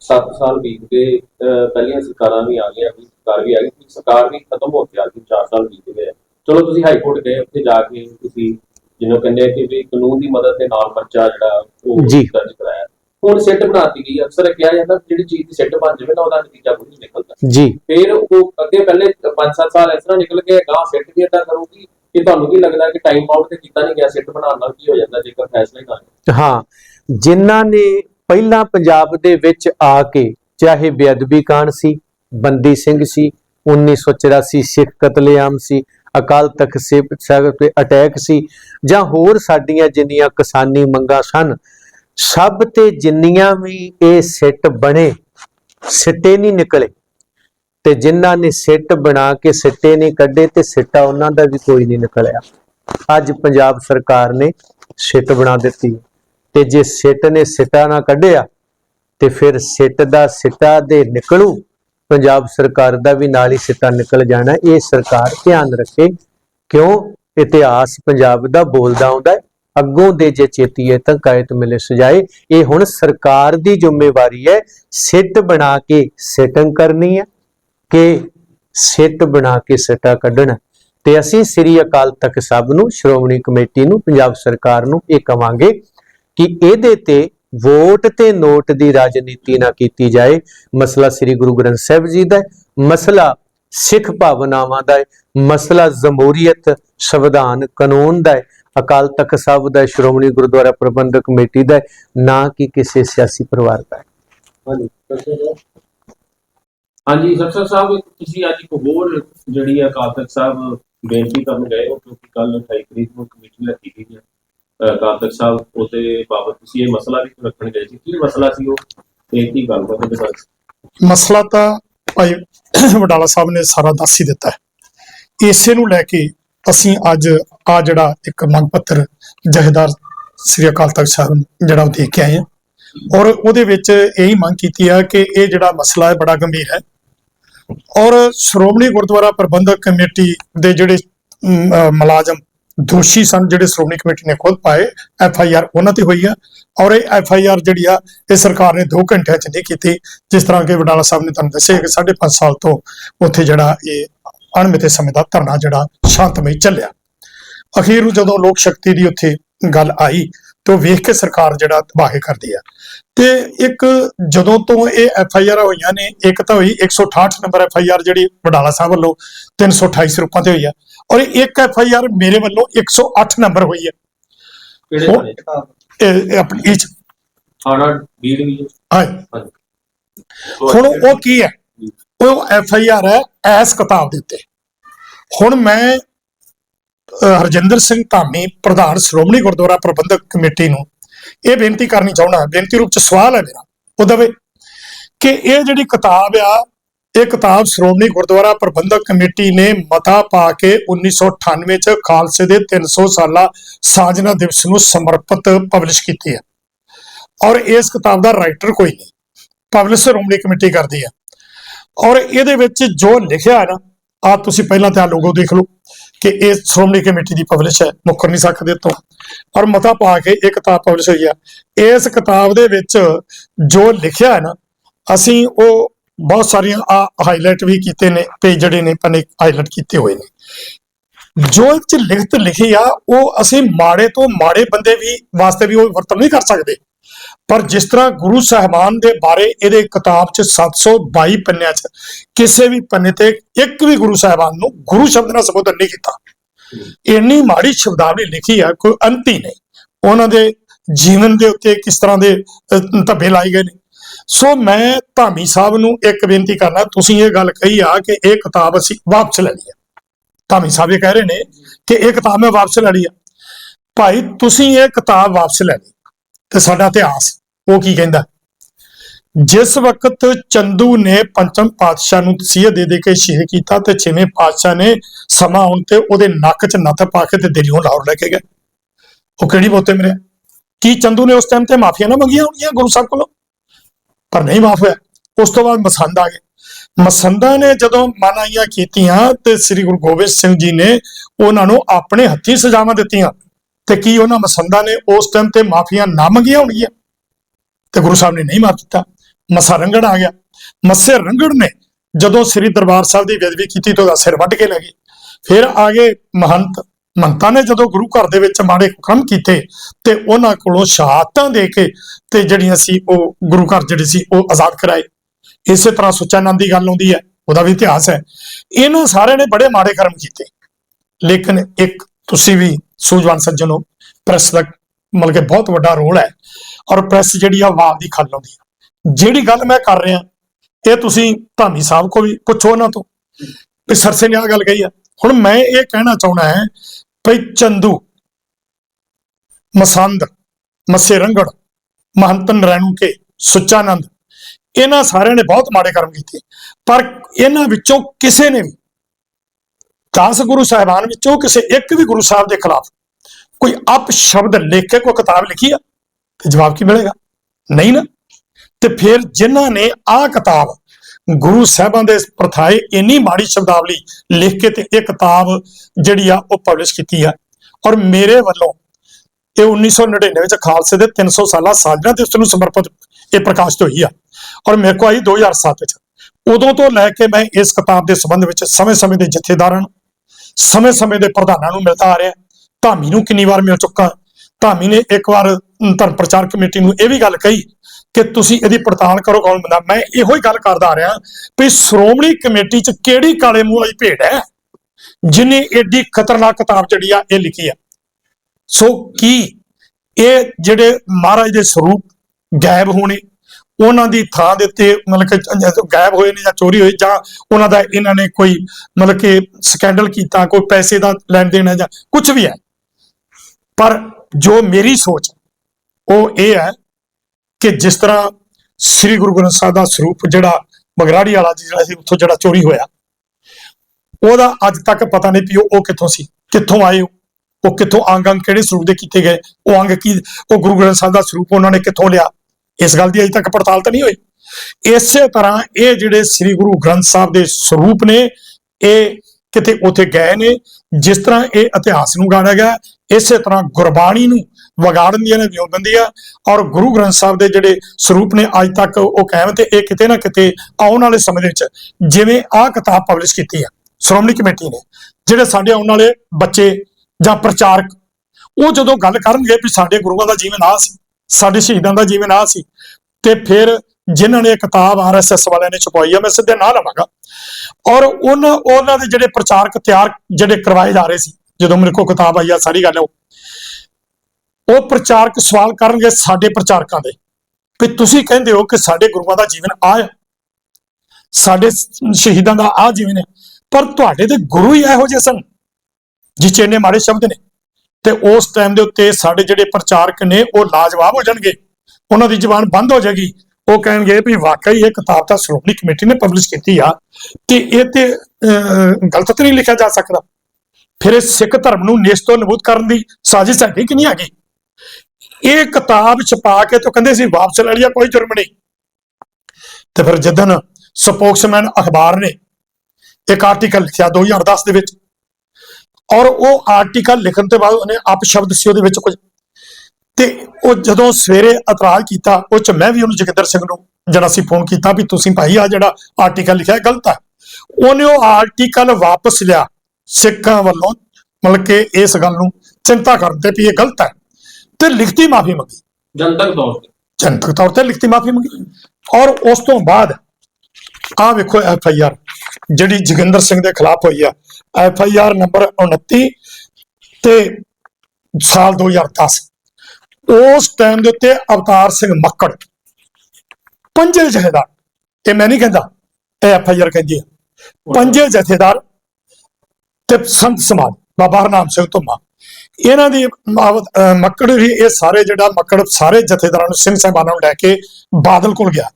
7 ਸਾਲ ਬੀਤ ਗਏ, ਅਹ ਪਹਿਲੀਆਂ ਸਰਕਾਰਾਂ ਵੀ ਆ ਗਈਆਂ ਸਰਕਾਰ ਵੀ ਆ ਗਈ, ਸਰਕਾਰ ਵੀ ਖਤਮ ਹੋ ਕੇ ਆ ਗਈ 4 ਸਾਲ ਬੀਤ ਗਏ ਚਲੋ ਤੁਸੀਂ ਹਾਈ ਕੋਰਟ ਗਏ, ਉੱਥੇ ਜਾ ਕੇ ਤੁਸੀਂ ਜਿਹਨੂੰ ਕਹਿੰਦੇ ਆ ਕਿ ਵੀ ਕਾਨੂੰਨ ਦੀ ਮਦਦ ਦੇ ਨਾਲ ਪਰਚਾ ਜਿਹੜਾ ਉਹ ਜੀ। ਦਰਜ ਕਰਾਇਆ। ਹੁਣ ਸਿੱਟ ਬਣਾਤੀ ਗਈ ਅਕਸਰ ਇਹ ਕਿਹਾ ਜਾਂਦਾ ਜਿਹੜੀ ਚੀਜ਼ ਦੀ ਸਿੱਟ ਬਣ ਜਾਵੇ ਤਾਂ ਉਹਦਾ ਨਤੀਜਾ ਕੁਝ ਨਹੀਂ ਨਿਕਲਦਾ। ਜੀ। ਫਿਰ ਉਹ ਅੱਗੇ ਪਹਿਲੇ 5-7 ਸਾਲ ਇਸ ਤਰ੍ਹਾਂ ਨਿਕਲ ਗਏ ਗਾਂ ਸਿੱਟ ਵੀ ਏਦਾਂ ਕਰੂਗੀ ਕਿ ਤੁਹਾਨੂੰ ਕੀ ਲੱਗਦਾ ਕਿ ਟਾਈਮ ਆਊਟ ਤੇ ਕੀਤਾ ਨਹੀਂ ਗਿਆ ਸਿੱਟ ਬਣਾਉਣ ਨਾਲ ਕੀ ਹੋ ਜਾਂਦਾ ਜੇਕਰ ਫੈਸਲਾ ਨਾ? ਹਾਂ? ਜਿਨ੍ਹਾਂ ਨੇ ਪਹਿਲਾਂ ਪੰਜਾਬ ਦੇ ਵਿੱਚ ਆ ਕੇ ਚਾਹੇ ਬੇਅਦਬੀ ਕਾਂਡ ਸੀ ਬੰਦੀ ਸਿੰਘ ਸੀ 1984 ਸਿੱਖ ਕਤਲੇਆਮ ਸੀ ਅਕਾਲ ਤਖਤ ਸਾਹਿਬ ਸਾਹਿਬ ਤੇ ਅਟੈਕ ਸੀ ਜਾਂ ਹੋਰ ਸਾਡੀਆਂ ਜਿੰਨੀਆਂ ਕਿਸਾਨੀ ਮੰਗਾਂ ਸਨ, ਸਭ ਤੇ ਜਿੰਨੀਆਂ ਵੀ ਇਹ ਸਿੱਟ ਬਣੇ, ਸਿੱਟੇ ਨਹੀਂ ਨਿਕਲੇ। ਤੇ ਜਿਨ੍ਹਾਂ ਨੇ ਸਿੱਟ ਬਣਾ ਕੇ ਸਿੱਟੇ ਨਹੀਂ ਕੱਢੇ ਤੇ ਸਿੱਟਾ ਉਹਨਾਂ ਦਾ ਵੀ ਕੋਈ ਨਹੀਂ ਨਿਕਲਿਆ। ਅੱਜ ਪੰਜਾਬ ਸਰਕਾਰ ਨੇ ਸਿੱਟ ਬਣਾ ਦਿੱਤੀ। ਤੇ ਜੇ ਸਿੱਟ ਨੇ ਸਿੱਟਾ ਨਾ ਕੱਢਿਆ, ਤੇ ਫਿਰ ਸਿੱਟ ਦਾ ਸਿੱਟਾ ਦੇ ਨਿਕਲੂ ਪੰਜਾਬ ਸਰਕਾਰ ਦਾ ਵੀ ਨਾਲ ਹੀ ਸਿੱਟਾ ਨਿਕਲ ਜਾਣਾ, ਇਹ ਸਰਕਾਰ ਧਿਆਨ ਰੱਖੇ। ਕਿਉਂ? ਇਤਿਹਾਸ ਪੰਜਾਬ ਦਾ ਬੋਲਦਾ ਆਉਂਦਾ ਅੱਗੋਂ ਦੇ ਜੇ ਚੇਤੀਏ ਤਾਂ ਕਾਇਤ ਮਿਲੇ ਸਜਾਏ। ਇਹ ਹੁਣ ਸਰਕਾਰ ਦੀ ਜ਼ਿੰਮੇਵਾਰੀ ਹੈ। ਸਿੱਟ ਬਣਾ ਕੇ ਸਿਟਿੰਗ ਕਰਨੀ ਹੈ ਕਿ ਸਿੱਟ ਬਣਾ ਕੇ ਸਿੱਟਾ ਕੱਢਣਾ। ਤੇ ਅਸੀਂ ਸ੍ਰੀ ਅਕਾਲ ਤਖਤ ਸਾਹਿਬ ਨੂੰ, ਸ਼੍ਰੋਮਣੀ ਕਮੇਟੀ ਨੂੰ, ਪੰਜਾਬ ਸਰਕਾਰ ਨੂੰ ਇਹ ਕਵਾਂਗੇ ਕਿ ਇਹਦੇ ਤੇ ਵੋਟ ਤੇ ਨੋਟ ਦੀ ਰਾਜਨੀਤੀ ਨਾ ਕੀਤੀ ਜਾਏ। ਮਸਲਾ ਸ੍ਰੀ ਗੁਰੂ ਗ੍ਰੰਥ ਸਾਹਿਬ ਜੀ ਦਾ ਮਸਲਾ ਸਿੱਖ ਭਾਵਨਾਵਾਂ ਦਾ ਹੈ, ਮਸਲਾ ਜਮਹੂਰੀਅਤ ਸੰਵਿਧਾਨ ਕਾਨੂੰਨ ਦਾ ਹੈ, ਅਕਾਲ ਤਖਤ ਸਾਹਿਬ ਦਾ ਸ਼੍ਰੋਮਣੀ ਗੁਰਦੁਆਰਾ ਪ੍ਰਬੰਧਕ ਕਮੇਟੀ ਦਾ ਨਾ ਕਿ ਕਿਸੇ ਸਿਆਸੀ ਪਰਿਵਾਰ ਦਾ ਹਾਂਜੀ ਸਰਸਰ ਸਾਹਿਬ, ਤੁਸੀਂ ਅੱਜ ਇੱਕ ਹੋਰ ਜਿਹੜੀ ਅਕਾਲ ਤਖਤ ਸਾਹਿਬ ਬੇਨਤੀ ਕਰਨ ਗਏ ਹੋ, ਕਿਉਂਕਿ ਕੱਲ 28 ਤਰੀਕ ਨੂੰ ਕਮੇਟੀ ਲੱਗੀ ਗਈ ਹੈ। ਅਹ ਸਾਹਿਬ ਉਹਦੇ ਬਾਬਤ ਤੁਸੀਂ ਇਹ ਮਸਲਾ ਵੀ ਰੱਖਣ ਗਏ ਸੀ। ਕੀ ਮਸਲਾ ਸੀ ਉਹ? ਤੇ ਕੀ ਗੱਲਬਾਤ ਉਹਦੇ ਬਾਰੇ ਮਸਲਾ ਤਾਂ ਭਾਈ ਵਡਾਲਾ ਸਾਹਿਬ ਨੇ ਸਾਰਾ ਦੱਸ ਹੀ ਦਿੱਤਾ ਹੈ। ਇਸੇ ਨੂੰ ਲੈ ਕੇ ਅਸੀਂ ਅੱਜ ਆ ਜਿਹੜਾ ਇੱਕ ਮੰਗ ਪੱਤਰ ਜਹੇਦਾਰ ਸ੍ਰੀ ਅਕਾਲ ਤਖਤ ਸਾਹਿਬ ਨੂੰ ਜਿਹੜਾ ਉਹ ਦੇ ਕੇ ਆਏ ਹਾਂ। ਔਰ ਉਹਦੇ ਵਿੱਚ ਇਹੀ ਮੰਗ ਕੀਤੀ ਹੈ ਕਿ ਇਹ ਜਿਹੜਾ ਮਸਲਾ ਹੈ ਬੜਾ ਗੰਭੀਰ ਹੈ। ਔਰ ਸ਼੍ਰੋਮਣੀ ਗੁਰਦੁਆਰਾ ਪ੍ਰਬੰਧਕ ਕਮੇਟੀ ਦੇ ਜਿਹੜੇ ਅਮ, ਮੁਲਾਜ਼ਮ ਦੋਸ਼ੀ ਸਨ ਜਿਹੜੇ ਸ਼੍ਰੋਮਣੀ ਕਮੇਟੀ ਨੇ ਖੁਦ ਪਾਏ, ਐਫ ਆਈ ਆਰ ਉਹਨਾਂ ਤੇ ਹੋਈ ਆ। ਔਰ ਇਹ ਐਫ ਆਈ ਆਰ ਜਿਹੜੀ ਆ, ਇਹ ਸਰਕਾਰ ਨੇ 2 ਘੰਟਿਆਂ ਚ ਨਹੀਂ ਕੀਤੀ, ਜਿਸ ਤਰ੍ਹਾਂ ਕਿ ਵਡਾਲਾ ਸਾਹਿਬ ਨੇ ਤੁਹਾਨੂੰ ਦੱਸਿਆ ਕਿ 5.5 ਸਾਲ ਤੋਂ ਉੱਥੇ ਜਿਹੜਾ ਇਹ ਅਣਮਿੱਥੇ ਸਮੇਂ ਦਾ ਧਰਨਾ ਜਿਹੜਾ ਸ਼ਾਂਤਮਈ ਚੱਲਿਆ। ਅਖੀਰ ਨੂੰ ਜਦੋਂ ਲੋਕ ਸ਼ਕਤੀ ਦੀ ਉੱਥੇ ਗੱਲ ਆਈ ਤੇ ਉਹ ਵੇਖ ਕੇ ਸਰਕਾਰ ਜਿਹੜਾ ਤਬਾਹੀ ਕਰਦੀ ਆ। ਤੇ ਇੱਕ ਜਦੋਂ ਤੋਂ ਇਹ ਐਫ ਆਈ ਆਰ ਹੋਈਆਂ ਨੇ ਇੱਕ ਤਾਂ ਹੋਈ 168 ਨੰਬਰ ਐਫ ਆਈ ਆਰ ਜਿਹੜੀ ਵਡਾਲਾ ਸਾਹਿਬ ਵੱਲੋਂ 328 ਰੁਪਾਂ ਤੇ ਹੋਈ ਆ ਔਰ ਇੱਕ ਐਫ ਆਈ ਆਰ ਮੇਰੇ ਵੱਲੋਂ 108 ਨੰਬਰ ਹੋਈ ਹੈ ਕਿਹੜੇ? ਇਹ ਆਪਣੀ ਇਹ ਥਾਣਾ ਬੀ ਡਿਵੀਜ਼ਨ ਹਾਂ। ਹੁਣ ਉਹ ਕੀ ਹੈ ਉਹ ਐਫ ਆਈ ਆਰ ਹੈ ਐਸ ਕਿਤਾਬ ਦੇ ਉੱਤੇ। ਹੁਣ ਮੈਂ ਹਰਜਿੰਦਰ ਸਿੰਘ ਧਾਮੀ, ਪ੍ਰਧਾਨ ਸ਼੍ਰੋਮਣੀ ਗੁਰਦੁਆਰਾ ਪ੍ਰਬੰਧਕ ਕਮੇਟੀ ਨੂੰ ਇਹ ਬੇਨਤੀ ਕਰਨੀ ਚਾਹੁੰਦਾ ਬੇਨਤੀ ਰੂਪ ਚ ਸਵਾਲ ਹੈ ਮੇਰਾ, ਉਹ ਵੀ ਕਿ ਇਹ ਜਿਹੜੀ ਕਿਤਾਬ ਆ, ਇਹ ਕਿਤਾਬ ਸ਼੍ਰੋਮਣੀ ਗੁਰਦੁਆਰਾ ਪ੍ਰਬੰਧਕ ਕਮੇਟੀ ਨੇ ਮਤਾ ਪਾ ਕੇ 1998 ਚ ਖਾਲਸੇ ਦੇ 300 ਸਾਲਾ ਸਾਜਨਾ ਦਿਵਸ ਨੂੰ ਸਮਰਪਿਤ ਪਬਲਿਸ਼ ਕੀਤੀ ਹੈ। ਔਰ ਇਸ ਕਿਤਾਬ ਦਾ ਰਾਈਟਰ ਕੋਈ ਨਹੀਂ ਪਬਲਿਸ਼ ਸ਼੍ਰੋਮਣੀ ਕਮੇਟੀ ਕਰਦੀ ਹੈ। ਔਰ ਇਹਦੇ ਵਿੱਚ ਜੋ ਲਿਖਿਆ ਹੈ ਨਾ ਆ ਤੁਸੀਂ ਪਹਿਲਾਂ ਤਾਂ ਲੋਗੋ ਦੇਖ ਲਓ। ਕਿ ਇਹ ਸ਼੍ਰੋਮਣੀ ਕਮੇਟੀ ਦੀ ਪਬਲਿਸ਼ ਹੈ ਮੁੱਕਰ ਨਹੀਂ ਸਕਦੇ ਤੋਂ ਪਰ ਮਤਾ ਪਾ ਕੇ ਇਹ ਕਿਤਾਬ ਪਬਲਿਸ਼ ਹੋਈ ਆ ਇਸ ਕਿਤਾਬ ਦੇ ਵਿੱਚ ਜੋ ਲਿਖਿਆ ਹੈ ਨਾ, ਅਸੀਂ ਉਹ ਬਹੁਤ ਸਾਰੀਆਂ ਆ ਹਾਈਲਾਈਟ ਵੀ ਕੀਤੇ ਨੇ ਪੇਜ ਜਿਹੜੇ ਨੇ ਪਨੇ ਹਾਈਲਾਈਟ ਕੀਤੇ ਹੋਏ ਨੇ। ਜੋ ਇਹ ਚ ਲਿਖਤ ਲਿਖੀ ਆ, ਉਹ ਅਸੀਂ ਮਾੜੇ ਤੋਂ ਮਾੜੇ ਬੰਦੇ ਵੀ ਵਾਸਤੇ ਵੀ ਉਹ ਵਰਤਨ ਨਹੀਂ ਕਰ ਸਕਦੇ। ਪਰ ਜਿਸ ਤਰ੍ਹਾਂ ਗੁਰੂ ਸਾਹਿਬਾਨ ਦੇ ਬਾਰੇ ਇਹਦੇ ਕਿਤਾਬ ਚ 722 ਪੰਨਿਆਂ ਚ ਕਿਸੇ ਵੀ ਪੰਨੇ ਤੇ ਇੱਕ ਵੀ ਗੁਰੂ ਸਾਹਿਬਾਨ ਨੂੰ ਗੁਰੂ ਸ਼ਬਦ ਨਾਲ ਸੰਬੋਧਨ ਨਹੀਂ ਕੀਤਾ। ਇੰਨੀ ਮਾੜੀ ਸ਼ਬਦਾਵਲੀ ਲਿਖੀ ਆ, ਕੋਈ ਅੰਤ ਹੀ ਨਹੀਂ। ਉਹਨਾਂ ਦੇ ਜੀਵਨ ਦੇ ਉੱਤੇ ਕਿਸ ਤਰ੍ਹਾਂ ਦੇ ਧੱਬੇ ਲਾਏ ਗਏ ਨੇ। ਸੋ ਮੈਂ ਧਾਮੀ ਸਾਹਿਬ ਨੂੰ ਇੱਕ ਬੇਨਤੀ ਕਰਨਾ, ਤੁਸੀਂ ਇਹ ਗੱਲ ਕਹੀ ਆ ਕਿ ਇਹ ਕਿਤਾਬ ਅਸੀਂ ਵਾਪਸ ਲੈ ਲਈ ਧਾਮੀ ਸਾਹਿਬ ਇਹ ਕਹਿ ਰਹੇ ਨੇ ਕਿ ਇਹ ਕਿਤਾਬ ਮੈਂ ਵਾਪਸ ਲੈ ਲਈ ਆ। ਭਾਈ, ਤੁਸੀਂ ਇਹ ਕਿਤਾਬ ਵਾਪਸ ਲੈ ਲਈ ਤੇ ਸਾਡਾ ਇਤਿਹਾਸ ਉਹ ਕੀ ਕਹਿੰਦਾ? ਜਿਸ ਵਕਤ ਚੰਦੂ ਨੇ ਪੰਚਮ ਪਾਤਸ਼ਾਹ ਨੂੰ ਤਸੀਹੇ ਦੇ ਦੇ ਕੇ ਸ਼ਹੀਦ ਕੀਤਾ ਤੇ ਛੇਵੇਂ ਪਾਤਸ਼ਾਹ ਨੇ ਸਮਾਂ ਆਉਣ ਤੇ ਉਹਦੇ ਨੱਕ 'ਚ ਨੱਥ ਪਾ ਕੇ ਤੇ ਦਿੱਲੀੋਂ ਲਾਹੌਰ ਲੈ ਕੇ ਗਿਆ ਉਹ ਕਿਹੜੀ ਬੋਤੇ ਮੇਰੇ ਕੀ ਚੰਦੂ ਨੇ ਉਸ ਟਾਈਮ ਤੇ ਮਾਫੀਆਂ ਨਾ ਮੰਗੀਆਂ ਹੋਣਗੀਆਂ ਗੁਰੂ ਸਾਹਿਬ ਕੋਲੋਂ? ਪਰ ਨਹੀਂ ਮਾਫ ਹੋਇਆ। ਉਸ ਤੋਂ ਬਾਅਦ ਮਸੰਦ ਆ ਗਏ। ਮਸੰਦਾਂ ਨੇ ਜਦੋਂ ਮਨਾਈਆਂ ਕੀਤੀਆਂ ਤੇ ਸ੍ਰੀ ਗੁਰੂ ਗੋਬਿੰਦ ਸਿੰਘ ਜੀ ਨੇ ਉਹਨਾਂ ਨੂੰ ਆਪਣੇ ਹੱਥੀਂ ਸਜ਼ਾਵਾਂ ਦਿੱਤੀਆਂ ਤੇ ਕੀ ਉਹਨਾਂ ਮਸੰਦਾਂ ਨੇ ਉਸ ਟਾਈਮ ਤੇ ਮਾਫੀਆਂ ਨਾ ਮੰਗੀਆਂ ਹੋਣਗੀਆਂ? ਤੇ ਗੁਰੂ ਸਾਹਿਬ ਨੇ ਨਹੀਂ ਮਾਰ ਦਿੱਤਾ। ਮੱਸਾ ਰੰਗੜ ਆ ਗਿਆ। ਮੱਸੇ ਰੰਗੜ ਨੇ ਜਦੋਂ ਸ੍ਰੀ ਦਰਬਾਰ ਸਾਹਿਬ ਦੀ ਬੇਦਬੀ ਕੀਤੀ ਤਾਂ ਉਹਦਾ ਸਿਰ ਵੱਢ ਕੇ ਲੈ ਗਏ। ਫਿਰ ਆ ਗਏ ਮਹੰਤ। ਮਹੰਤਾਂ ਨੇ ਜਦੋਂ ਗੁਰੂ ਘਰ ਦੇ ਵਿੱਚ ਮਾੜੇ ਕੰਮ ਕੀਤੇ ਤੇ ਉਹਨਾਂ ਕੋਲੋਂ ਸ਼ਹਾਦਤਾਂ ਦੇ ਕੇ ਤੇ ਜਿਹੜੀਆਂ ਸੀ ਉਹ ਗੁਰੂ ਘਰ ਜਿਹੜੇ ਸੀ ਉਹ ਆਜ਼ਾਦ ਕਰਾਏ। ਇਸੇ ਤਰ੍ਹਾਂ ਸੁੱਚਾਨੰਦ ਦੀ ਗੱਲ ਆਉਂਦੀ ਹੈ, ਉਹਦਾ ਵੀ ਇਤਿਹਾਸ ਹੈ। ਇਹਨਾਂ ਸਾਰਿਆਂ ਨੇ ਬੜੇ ਮਾੜੇ ਕਰਮ ਕੀਤੇ। ਲੇਕਿਨ ਇੱਕ ਤੁਸੀਂ ਵੀ ਸੂਝਵਾਨ ਸੱਜਣੋ ਪ੍ਰੈਸ ਦਾ ਮਤਲਬ ਕਿ ਬਹੁਤ ਵੱਡਾ ਰੋਲ ਹੈ ਔਰ ਪ੍ਰੈਸ ਜਿਹੜੀ ਆ ਵਾਹ ਦੀ ਖੱਲ ਆਉਂਦੀ ਹੈ। ਜਿਹੜੀ ਗੱਲ ਮੈਂ ਕਰ ਰਿਹਾ, ਇਹ ਤੁਸੀਂ ਧਾਮੀ ਸਾਹਿਬ ਕੋ ਵੀ ਪੁੱਛੋ ਉਹਨਾਂ ਤੋਂ। ਵੀ ਸਰਸੇ ਨੇ ਆ ਗੱਲ ਕਹੀ ਆ ਹੁਣ ਮੈਂ ਇਹ ਕਹਿਣਾ ਚਾਹਣਾ ਹੈ ਭਈ ਚੰਦੂ, ਮਸੰਦ ਮਸੇ ਰੰਗੜ ਮਹੰਤ ਨਰੈਣੂ ਕੇ ਸੁੱਚਾਨੰਦ, ਇਹਨਾਂ ਸਾਰਿਆਂ ਨੇ ਬਹੁਤ ਮਾੜੇ ਕਰਮ ਕੀਤੇ। ਪਰ ਇਹਨਾਂ ਵਿੱਚੋਂ ਕਿਸੇ ਨੇ ਵੀ 10 ਗੁਰੂ ਸਾਹਿਬਾਨ ਵਿੱਚੋਂ ਕਿਸੇ ਇੱਕ ਵੀ ਗੁਰੂ ਸਾਹਿਬ ਦੇ ਖਿਲਾਫ ਕੋਈ ਅਪ ਸ਼ਬਦ ਲਿਖ ਕੇ ਕੋਈ ਕਿਤਾਬ ਲਿਖੀ ਆ ਤੇ ਜਵਾਬ ਕੀ ਮਿਲੇਗਾ ਨਹੀਂ ਨਾ ਤੇ ਫਿਰ ਜਿਨ੍ਹਾਂ ਨੇ ਆਹ ਕਿਤਾਬ ਗੁਰੂ ਸਾਹਿਬਾਂ ਦੇ ਪ੍ਰਥਾਏ ਇੰਨੀ ਮਾੜੀ ਸ਼ਬਦਾਵਲੀ ਲਿਖ ਕੇ ਤੇ ਇਹ ਕਿਤਾਬ ਜਿਹੜੀ ਆ ਉਹ ਪਬਲਿਸ਼ ਕੀਤੀ ਆ ਔਰ ਮੇਰੇ ਵੱਲੋਂ ਇਹ 1999 ਵਿੱਚ ਖਾਲਸੇ ਦੇ 300 ਸਾਲਾ ਸਾਜਨਾ ਦਿਵਸ ਨੂੰ ਸਮਰਪਿਤ ਇਹ ਪ੍ਰਕਾਸ਼ਿਤ ਹੋਈ ਆ ਔਰ ਮੇਰੇ ਕੋਲ ਆਈ 2007 ਵਿੱਚ ਉਦੋਂ ਤੋਂ ਲੈ ਕੇ ਮੈਂ ਇਸ ਕਿਤਾਬ ਦੇ ਸੰਬੰਧ ਵਿੱਚ ਸਮੇਂ-ਸਮੇਂ ਦੇ ਜਥੇਦਾਰਾਂ ਨੂੰ ਸਮੇਂ-ਸਮੇਂ ਦੇ ਪ੍ਰਧਾਨਾਂ ਨੂੰ ਮਿਲਦਾ ਆ ਰਿਹਾ ਧਾਮੀ ਨੂੰ ਕਿੰਨੀ ਵਾਰ ਮਿਲ ਚੁੱਕਾ। ਧਾਮੀ ਨੇ ਇੱਕ ਵਾਰ ਧਰਮ ਪ੍ਰਚਾਰ ਕਮੇਟੀ ਨੂੰ ਇਹ ਵੀ ਗੱਲ ਕਹੀ ਕਿ ਤੁਸੀਂ ਇਹਦੀ ਪੜਤਾਲ ਕਰੋ ਕੌਣ ਬੰਦਾ। ਮੈਂ ਇਹੋ ਹੀ ਗੱਲ ਕਰਦਾ ਆ ਰਿਹਾ ਵੀ ਸ਼੍ਰੋਮਣੀ ਕਮੇਟੀ 'ਚ ਕਿਹੜੀ ਕਾਲੇ ਮੂੰਹ ਵਾਲੀ ਭੇਡ ਹੈ, ਜਿਨੇ ਐਡੀ ਖਤਰਨਾਕ ਕਿਤਾਬ ਜਿਹੜੀ ਆ ਇਹ ਲਿਖੀ ਆ। ਸੋ ਕੀ ਇਹ ਜਿਹੜੇ ਮਹਾਰਾਜ ਦੇ ਸਰੂਪ ਗਾਇਬ ਹੋਣੇ, ਉਹਨਾਂ ਦੀ ਥਾਂ ਦੇ ਉੱਤੇ ਮਤਲਬ ਕਿ ਗਾਇਬ ਹੋਏ ਨੇ ਜਾਂ ਚੋਰੀ ਹੋਈ ਜਾਂ ਉਹਨਾਂ ਦਾ ਇਹਨਾਂ ਨੇ ਕੋਈ ਮਤਲਬ ਕਿ ਸਕੈਂਡਲ ਕੀਤਾ, ਕੋਈ ਪੈਸੇ ਦਾ ਲੈਣ ਦੇਣ ਹੈ ਜਾਂ ਕੁਝ ਵੀ ਹੈ। ਪਰ ਜੋ ਮੇਰੀ ਸੋਚ ਉਹ ਇਹ ਹੈ ਕਿ ਜਿਸ ਤਰ੍ਹਾਂ ਸ੍ਰੀ ਗੁਰੂ ਗ੍ਰੰਥ ਸਾਹਿਬ ਦਾ ਸਰੂਪ ਜਿਹੜਾ ਬਗਰਾੜੀ ਵਾਲਾ ਜੀ ਜਿਹੜਾ ਸੀ, ਉੱਥੋਂ ਜਿਹੜਾ ਚੋਰੀ ਹੋਇਆ, ਉਹਦਾ ਅੱਜ ਤੱਕ ਪਤਾ ਨਹੀਂ ਪਿਓ ਉਹ ਕਿੱਥੋਂ ਸੀ, ਕਿੱਥੋਂ ਆਏ ਉਹ ਕਿੱਥੋਂ ਅੰਗ ਅੰਗ ਕਿਹੜੇ ਸਰੂਪ ਦੇ ਕੀਤੇ ਗਏ, ਉਹ ਅੰਗ ਕੀ, ਉਹ ਗੁਰੂ ਗ੍ਰੰਥ ਸਾਹਿਬ ਦਾ ਸਰੂਪ ਉਹਨਾਂ ਨੇ ਕਿੱਥੋਂ ਲਿਆ, ਇਸ ਗੱਲ ਦੀ ਅਜੇ ਤੱਕ ਪੜਤਾਲ ਤਾਂ ਨਹੀਂ ਹੋਈ। ਇਸੇ ਤਰ੍ਹਾਂ ਇਹ ਜਿਹੜੇ ਸ੍ਰੀ ਗੁਰੂ ਗ੍ਰੰਥ ਸਾਹਿਬ ਦੇ ਸਰੂਪ ਨੇ, ਇਹ ਕਿਤੇ ਉੱਥੇ ਗਏ ਨੇ, ਜਿਸ ਤਰ੍ਹਾਂ ਇਹ ਇਤਿਹਾਸ ਨੂੰ ਗਾਣਿਆ ਗਿਆ ਇਸੇ ਤਰ੍ਹਾਂ ਗੁਰਬਾਣੀ ਨੂੰ ਵਿਗਾੜ ਦਿੰਦੀਆਂ ਨੇ ਵਿਉਂਦੰਦੀਆਂ ਔਰ ਗੁਰੂ ਗ੍ਰੰਥ ਸਾਹਿਬ ਦੇ ਜਿਹੜੇ ਸਰੂਪ ਨੇ, ਅੱਜ ਤੱਕ ਉਹ ਕਾਇਮ ਤੇ, ਇਹ ਕਿਤੇ ਨਾ ਕਿਤੇ ਆਉਣ ਵਾਲੇ ਸਮੇਂ ਦੇ ਵਿੱਚ ਜਿਵੇਂ ਆਹ ਕਿਤਾਬ ਪਬਲਿਸ਼ ਕੀਤੀ ਆ ਸ਼੍ਰੋਮਣੀ ਕਮੇਟੀ ਨੇ, ਜਿਹੜੇ ਸਾਡੇ ਆਉਣ ਵਾਲੇ ਬੱਚੇ ਜਾਂ ਪ੍ਰਚਾਰਕ, ਉਹ ਜਦੋਂ ਗੱਲ ਕਰਨਗੇ ਵੀ ਸਾਡੇ ਗੁਰੂਆਂ ਦਾ ਜੀਵਨ ਆ ਸੀ, ਸਾਡੇ ਸ਼ਹੀਦਾਂ ਦਾ ਜੀਵਨ ਆ ਸੀ, ਤੇ ਫਿਰ ਜਿਨ੍ਹਾਂ ਨੇ ਇਹ ਕਿਤਾਬ ਆਰਐਸਐਸ ਵਾਲਿਆਂ ਨੇ ਛਪਾਈ ਆ, ਮੈਂ ਸਿੱਧੇ ਨਾਂ ਲਵਾਂਗਾ। ਔਰ ਉਹਨਾਂ ਉਹਨਾਂ ਦੇ ਜਿਹੜੇ ਪ੍ਰਚਾਰਕ, ਤਿਆਰ ਜਿਹੜੇ ਕਰਵਾਏ ਜਾ ਰਹੇ ਸੀ ਜਦੋਂ ਮੇਰੇ ਕੋਲ ਕਿਤਾਬ ਆਈ ਆ ਸਾਰੀ ਗੱਲ ਉਹ। ਉਹ ਪ੍ਰਚਾਰਕ ਸਵਾਲ ਕਰਨਗੇ ਸਾਡੇ ਪ੍ਰਚਾਰਕਾਂ ਦੇ ਵੀ ਤੁਸੀਂ ਕਹਿੰਦੇ ਹੋ ਕਿ ਸਾਡੇ ਗੁਰੂਆਂ ਦਾ ਜੀਵਨ ਆ ਹੈ ਸਾਡੇ ਸ਼ਹੀਦਾਂ ਦਾ ਆ ਜੀਵਨ ਹੈ ਪਰ ਤੁਹਾਡੇ ਤੇ ਗੁਰੂ ਹੀ ਇਹੋ ਜਿਹੇ ਸਨ ਜਿਸ 'ਚ ਇੰਨੇ ਮਾੜੇ ਸ਼ਬਦ ਨੇ। ਤੇ ਉਸ ਟਾਈਮ ਦੇ ਉੱਤੇ ਸਾਡੇ ਜਿਹੜੇ ਪ੍ਰਚਾਰਕ ਨੇ ਉਹ ਲਾਜਵਾਬ ਹੋ ਜਾਣਗੇ ਉਹਨਾਂ ਦੀ ਜ਼ੁਬਾਨ ਬੰਦ ਹੋ ਜਾਏਗੀ। ਉਹ ਕਹਿਣਗੇ ਵੀ ਵਾਕਈ ਇਹ ਕਿਤਾਬ ਤਾਂ ਸ਼੍ਰੋਮਣੀ ਕਮੇਟੀ ਨੇ ਪਬਲਿਸ਼ ਕੀਤੀ ਆ ਤੇ ਇਹ ਤੇ ਅਹ, ਗਲਤ ਤਾਂ ਨਹੀਂ ਲਿਖਿਆ ਜਾ ਸਕਦਾ। ਫਿਰ ਇਹ ਸਿੱਖ ਧਰਮ ਨੂੰ ਨੇਸਤੋ ਨਬੂਦ ਕਰਨ ਦੀ ਸਾਜ਼ਿਸ਼ ਹੈਗੀ ਕਿ ਨਹੀਂ ਹੈਗੀ? ਇਹ ਕਿਤਾਬ ਛਪਾ ਕੇ ਤਾਂ ਕਹਿੰਦੇ ਸੀ, ਵਾਪਸ ਲੈ ਲਿਆ, ਕੋਈ ਜੁਰਮ ਨਹੀਂ। ਤੇ ਫਿਰ ਜਦਨ ਸਪੋਕਸਮੈਨ ਅਖਬਾਰ ਨੇ ਇੱਕ ਆਰਟੀਕਲ ਲਿਖਿਆ 2010 ਦੇ ਵਿੱਚ, ਔਰ ਉਹ ਆਰਟੀਕਲ ਲਿਖਣ ਤੋਂ ਬਾਅਦ ਉਹਨੇ ਆਪ ਸ਼ਬਦ ਸੀ ਉਹਦੇ ਵਿੱਚ ਕੁਝ। ਤੇ ਉਹ ਜਦੋਂ ਸਵੇਰੇ ਇਤਰਾਜ਼ ਕੀਤਾ, ਉਹ ਚ ਮੈਂ ਵੀ ਉਹਨੂੰ ਜਗਿੰਦਰ ਸਿੰਘ ਨੂੰ, ਜਿਹੜਾ ਸੀ ਫੋਨ ਕੀਤਾ ਵੀ ਤੁਸੀਂ ਭਾਈ ਆ ਜਿਹੜਾ ਆਰਟੀਕਲ ਲਿਖਿਆ ਗਲਤ ਹੈ। ਉਹਨੇ ਉਹ ਆਰਟੀਕਲ ਵਾਪਸ ਲਿਆ। ਸਿੱਖਾਂ ਵੱਲੋਂ ਮਤਲਬ ਕਿ ਇਸ ਗੱਲ ਨੂੰ ਚਿੰਤਾ ਕਰਨ ਤੇ ਵੀ ਇਹ ਗਲਤ ਹੈ। ਤੇ ਲਿਖਤੀ ਮਾਫੀ ਮੰਗੀ। ਜਨਤਕ ਤੌਰ ਤੇ। ਜਨਤਕ ਤੌਰ ਤੇ ਲਿਖਤੀ ਮਾਫੀ ਮੰਗੀ। ਔਰ ਉਸ ਤੋਂ ਬਾਅਦ ਆ ਵੇਖੋ ਐਫ ਆਈ ਆਰ ਜਿਹੜੀ ਜੋਗਿੰਦਰ ਸਿੰਘ ਦੇ ਖਿਲਾਫ ਹੋਈ ਆ। ਐਫ ਆਈ ਆਰ ਨੰਬਰ 29 ਤੇ ਸਾਲ 2010 ਉਸ ਟਾਈਮ ਦੇ ਉੱਤੇ ਅਵਤਾਰ ਸਿੰਘ ਮੱਕੜ ਪੰਜੇ ਜਥੇਦਾਰ ਇਹ ਮੈਂ ਨਹੀਂ ਕਹਿੰਦਾ ਇਹ ਐਫ ਆਈ ਆਰ ਕਹਿੰਦੀ ਆ। ਪੰਜੇ ਜਥੇਦਾਰ ਤੇ ਸੰਤ ਸਮਾਜ, ਬਾਬਾ ਹਰਨਾਮ ਸਿੰਘ ਧੁੰਮਾ। ਇਹਨਾਂ ਦੀ ਮਾਵ- ਮੱਕੜ ਵੀ ਇਹ ਸਾਰੇ ਜਿਹੜਾ ਮੱਕੜ ਸਾਰੇ ਜਥੇਦਾਰਾਂ ਨੂੰ, ਸਿੰਘ ਸਾਹਿਬਾਨਾਂ ਨੂੰ ਲੈ ਕੇ ਬਾਦਲ ਕੋਲ ਗਿਆ।